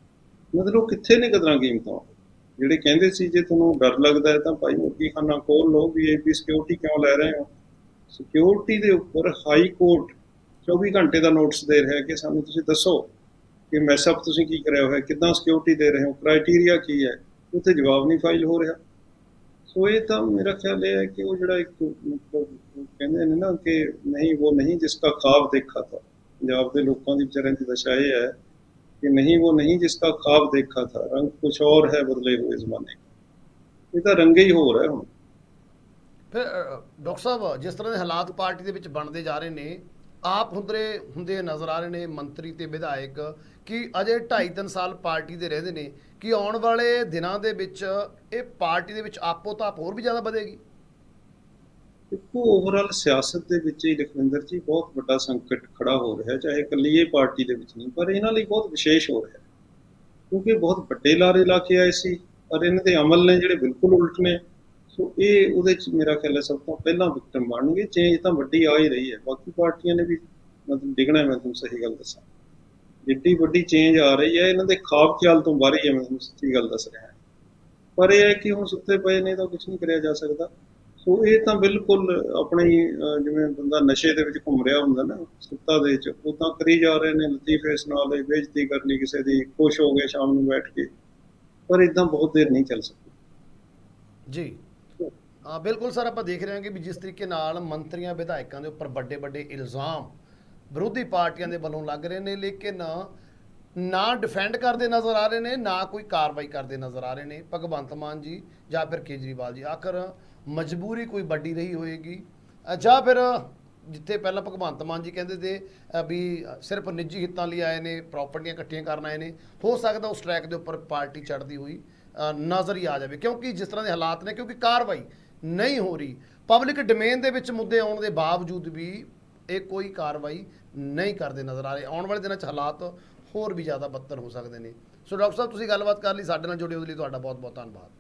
ਮਤਲਬ ਉਹ ਕਿੱਥੇ ਨੇ ਕਦਰਾਂ ਕੀਮਤਾਂ? ਜਿਹੜੇ ਕਹਿੰਦੇ ਸੀ ਜੇ ਤੁਹਾਨੂੰ ਡਰ ਲੱਗਦਾ ਹੈ ਤਾਂ ਭਾਈ ਮੁਰਗੀ ਖਾਨਾ ਖੋਲ ਲਓ ਵੀਆਈਪੀ ਸਿਕਿਉਰਿਟੀ ਕਿਉਂ ਲੈ ਰਹੇ ਹੋ? ਸਿਕਿਉਰਿਟੀ ਦੇ ਉੱਪਰ ਹਾਈ ਕੋਰਟ 24 ਘੰਟੇ ਦਾ ਨੋਟਿਸ ਦੇ ਰਿਹਾ ਕਿ ਸਾਨੂੰ ਤੁਸੀਂ ਦੱਸੋ ਕਿ ਮੈਸਅਪ ਤੁਸੀਂ ਕੀ ਕਰਿਆ ਹੋਇਆ ਕਿੰਨਾ ਸਿਕਿਉਰਿਟੀ ਦੇ ਰਹੇ ਹੋ ਕ੍ਰਾਈਟੇਰੀਆ ਕੀ ਹੈ? ਉੱਥੇ ਜਵਾਬ ਨਹੀਂ ਫਾਈਲ ਹੋ ਰਿਹਾ। ਸੋ ਇਹ ਤਾਂ ਮੇਰਾ ਖਿਆਲ ਇਹ ਹੈ ਕਿ ਉਹ ਜਿਹੜਾ ਇੱਕ ਕਹਿੰਦੇ ਨੇ ਨਾ ਕਿ ਨਹੀਂ, ਉਹ ਨਹੀਂ ਜਿਸ ਦਾ ਖਾਬ ਦੇਖਾ ਥਾ। ਪੰਜਾਬ ਦੇ ਲੋਕਾਂ ਦੀ ਵਿਚਾਰਿਆਂ ਦੀ ਦਸ਼ਾ ਇਹ ਹੈ ਕਿ ਨਹੀਂ, ਉਹ ਨਹੀਂ ਜਿਸ ਦਾ ਖਾਬ ਦੇਖਾ ਥਾ। ਰੰਗ ਕੁਝ ਹੋਰ ਹੈ ਬਦਲੇ ਹੋਏ ਜ਼ਮਾਨੇ। ਇਹ ਤਾਂ ਰੰਗੇ ਹੀ ਹੋ ਰਿਹਾ ਹੁਣ।
ਫਿਰ ਡਾਕਟਰ ਸਾਹਿਬ, ਜਿਸ ਤਰ੍ਹਾਂ ਦੇ ਹਾਲਾਤ ਪਾਰਟੀ ਦੇ ਵਿੱਚ ਬਣਦੇ ਜਾ ਰਹੇ ਨੇ, ਆਪ ਹੁੰਦਰੇ ਹੁੰਦੇ ਨਜ਼ਰ ਆ ਰਹੇ ਨੇ ਮੰਤਰੀ ਤੇ ਵਿਧਾਇਕ ਕਿ ਅਜੇ 2.5 3 ਸਾਲ ਪਾਰਟੀ ਦੇ ਰਹਿੰਦੇ ਨੇ, ਕਿ ਆਉਣ ਵਾਲੇ ਦਿਨਾਂ ਦੇ ਵਿੱਚ ਇਹ ਪਾਰਟੀ ਦੇ ਵਿੱਚ ਆਪੋ ਤਾਪ ਹੋਰ ਵੀ ਜ਼ਿਆਦਾ ਵਧੇਗੀ?
ਦੇਖੋ ਓਵਰਆਲ ਸਿਆਸਤ ਦੇ ਵਿੱਚ ਹੀ ਲਖਵਿੰਦਰ ਜੀ, ਬਹੁਤ ਵੱਡਾ ਸੰਕਟ ਖੜਾ ਹੋ ਰਿਹਾ, ਚਾਹੇ ਇਕੱਲੀ ਇਹ ਪਾਰਟੀ ਦੇ ਵਿੱਚ ਨਹੀਂ, ਪਰ ਇਹਨਾਂ ਲਈ ਬਹੁਤ ਵਿਸ਼ੇਸ਼ ਹੋ ਰਿਹਾ ਕਿਉਂਕਿ ਬਹੁਤ ਵੱਡੇ ਲਾਰੇ ਲਾ ਕੇ ਆਏ ਸੀ, ਪਰ ਇਹਨਾਂ ਦੇ ਅਮਲ ਨੇ ਜਿਹੜੇ ਬਿਲਕੁਲ ਉਲਟ ਨੇ ਸੋ ਇਹ ਉਹਦੇ ਚ ਮੇਰਾ ਖਿਆਲ ਹੈ ਸਭ ਤੋਂ ਪਹਿਲਾਂ ਵਿਕਟਮ ਬਣਨਗੇ ਚੇਂਜ ਤਾਂ ਵੱਡੀ ਆ ਹੀ ਰਹੀ ਹੈ। ਬਾਕੀ ਪਾਰਟੀਆਂ ਨੇ ਵੀ ਮਤਲਬ ਡਿਗਣਾ ਮੈਂ ਤੁਹਾਨੂੰ ਸਹੀ ਗੱਲ ਦੱਸਾਂ। ਜਿੱਡੀ ਵੱਡੀ ਚੇਂਜ ਆ ਰਹੀ ਹੈ, ਇਹਨਾਂ ਦੇ ਖਾਬ ਖਿਆਲ ਤੋਂ ਬਾਹਰ ਹੀ ਹੈ, ਮੈਂ ਤੁਹਾਨੂੰ ਸੱਚੀ ਗੱਲ ਦੱਸ ਰਿਹਾ ਪਰ ਇਹ ਹੈ ਕਿ ਹੁਣ ਸੁੱਤੇ ਪਏ ਨੇ ਤਾਂ ਕੁਝ ਨਹੀਂ ਕਰਿਆ ਜਾ ਸਕਦਾ। ਸੋ ਇਹ ਤਾਂ ਬਿਲਕੁਲ ਆਪਣੇ ਜਿਵੇਂ ਬੰਦਾ ਨਸ਼ੇ ਦੇ ਵਿੱਚ ਘੁੰਮ ਰਿਹਾ ਹੁੰਦਾ ਨਾ, ਸੁੱਤਾ ਦੇ ਵਿੱਚ, ਉਹ ਤਾਂ ਕਰੀ ਜਾ ਰਹੇ ਨੇ, ਲਤੀਫੇ ਸੁਣਾ ਲਈ ਬੇਇੱਜ਼ਤੀ ਕਰਨੀ ਕਿਸੇ ਦੀ, ਖੁਸ਼ ਹੋ ਗਏ ਸ਼ਾਮ ਨੂੰ ਬੈਠ ਕੇ। ਪਰ ਇਦਾਂ ਬਹੁਤ ਦੇਰ ਨਹੀਂ ਚੱਲ ਸਕਦੀ।
ਜੀ। ਹਾਂ ਬਿਲਕੁਲ ਸਰ, ਆਪਾਂ ਦੇਖ ਰਹੇ ਹਾਂ ਕਿ ਵੀ ਜਿਸ ਤਰੀਕੇ ਨਾਲ ਮੰਤਰੀਆਂ, ਵਿਧਾਇਕਾਂ ਦੇ ਉੱਪਰ ਵੱਡੇ ਵੱਡੇ ਇਲਜ਼ਾਮ ਵਿਰੋਧੀ ਪਾਰਟੀਆਂ ਦੇ ਵੱਲੋਂ ਲੱਗ ਰਹੇ ਨੇ, ਲੇਕਿਨ ਨਾ ਡਿਫੈਂਡ ਕਰਦੇ ਨਜ਼ਰ ਆ ਰਹੇ ਨੇ, ਨਾ ਕੋਈ ਕਾਰਵਾਈ ਕਰਦੇ ਨਜ਼ਰ ਆ ਰਹੇ ਨੇ। ਭਗਵੰਤ ਮਾਨ ਜੀ ਜਾਂ ਫਿਰ ਕੇਜਰੀਵਾਲ ਜੀ, ਆਖਰ ਮਜਬੂਰੀ ਕੋਈ ਵੱਡੀ ਰਹੀ ਹੋਏਗੀ। ਜਾਂ ਫਿਰ ਜਿੱਥੇ ਪਹਿਲਾਂ ਭਗਵੰਤ ਮਾਨ ਜੀ ਕਹਿੰਦੇ ਤੇ ਵੀ ਸਿਰਫ ਨਿੱਜੀ ਹਿੱਤਾਂ ਲਈ ਆਏ ਨੇ ਪ੍ਰਾਪਰਟੀਆਂ ਇਕੱਠੀਆਂ ਕਰਨ ਆਏ ਨੇ, ਹੋ ਸਕਦਾ ਉਸ ਟਰੈਕ ਦੇ ਉੱਪਰ ਪਾਰਟੀ ਚੜਦੀ ਹੋਈ ਨਜ਼ਰ ਹੀ ਆ ਜਾਵੇ। ਕਿਉਂਕਿ ਜਿਸ ਤਰ੍ਹਾਂ ਦੇ ਹਾਲਾਤ ਨੇ, ਕਿਉਂਕਿ ਕਾਰਵਾਈ ਨਹੀਂ ਹੋ ਰਹੀ। ਪਬਲਿਕ ਡੋਮੇਨ ਦੇ ਵਿੱਚ ਮੁੱਦੇ ਆਉਣ ਦੇ ਬਾਵਜੂਦ ਵੀ ਇਹ ਕੋਈ ਕਾਰਵਾਈ ਨਹੀਂ ਕਰਦੇ ਨਜ਼ਰ ਆ ਰਹੇ। ਆਉਣ ਵਾਲੇ ਦਿਨਾਂ 'ਚ ਹਾਲਾਤ ਹੋਰ ਵੀ ਜ਼ਿਆਦਾ ਬੱਤਰ ਹੋ ਸਕਦੇ ਨੇ। ਸੋ ਡਾਕਟਰ ਸਾਹਿਬ ਤੁਸੀਂ ਗੱਲਬਾਤ ਕਰ ਲਈ ਸਾਡੇ ਨਾਲ ਜੁੜੇ ਉਹਦੇ ਲਈ ਤੁਹਾਡਾ ਬਹੁਤ ਬਹੁਤ ਧੰਨਵਾਦ।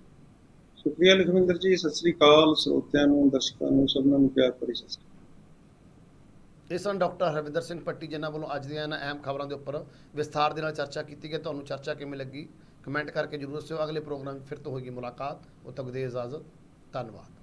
ਸ਼ੁਕਰੀਆ ਲਖਵਿੰਦਰ ਜੀ ਸਤਿ ਸ੍ਰੀ ਅਕਾਲ ਸਰੋਤਿਆਂ ਨੂੰ ਦਰਸ਼ਕਾਂ ਨੂੰ ਸਭਨਾਂ ਨੂੰ ਪਿਆਰ ਭਰੀ ਸਤਿ ਸ੍ਰੀ ਅਕਾਲ।
ਇਸ ਡਾਕਟਰ ਹਰਵਿੰਦਰ ਸਿੰਘ ਪੱਟੀ ਜਿਨ੍ਹਾਂ ਵੱਲੋਂ ਅੱਜ ਦੀਆਂ ਇਹਨਾਂ ਅਹਿਮ ਖਬਰਾਂ ਦੇ ਉੱਪਰ ਵਿਸਥਾਰ ਦੇ ਨਾਲ ਚਰਚਾ ਕੀਤੀ ਗਈ ਤੁਹਾਨੂੰ ਚਰਚਾ ਕਿਵੇਂ ਲੱਗੀ? ਕਮੈਂਟ ਕਰਕੇ ਜਰੂਰ ਦੱਸਿਓ। ਅਗਲੇ ਪ੍ਰੋਗਰਾਮ ਫਿਰ ਤੋਂ ਹੋਏਗੀ ਮੁਲਾਕਾਤ। ਉਦ ਤੱਕ ਦੇ ਇਜਾਜ਼ਤ। ਧੰਨਵਾਦ।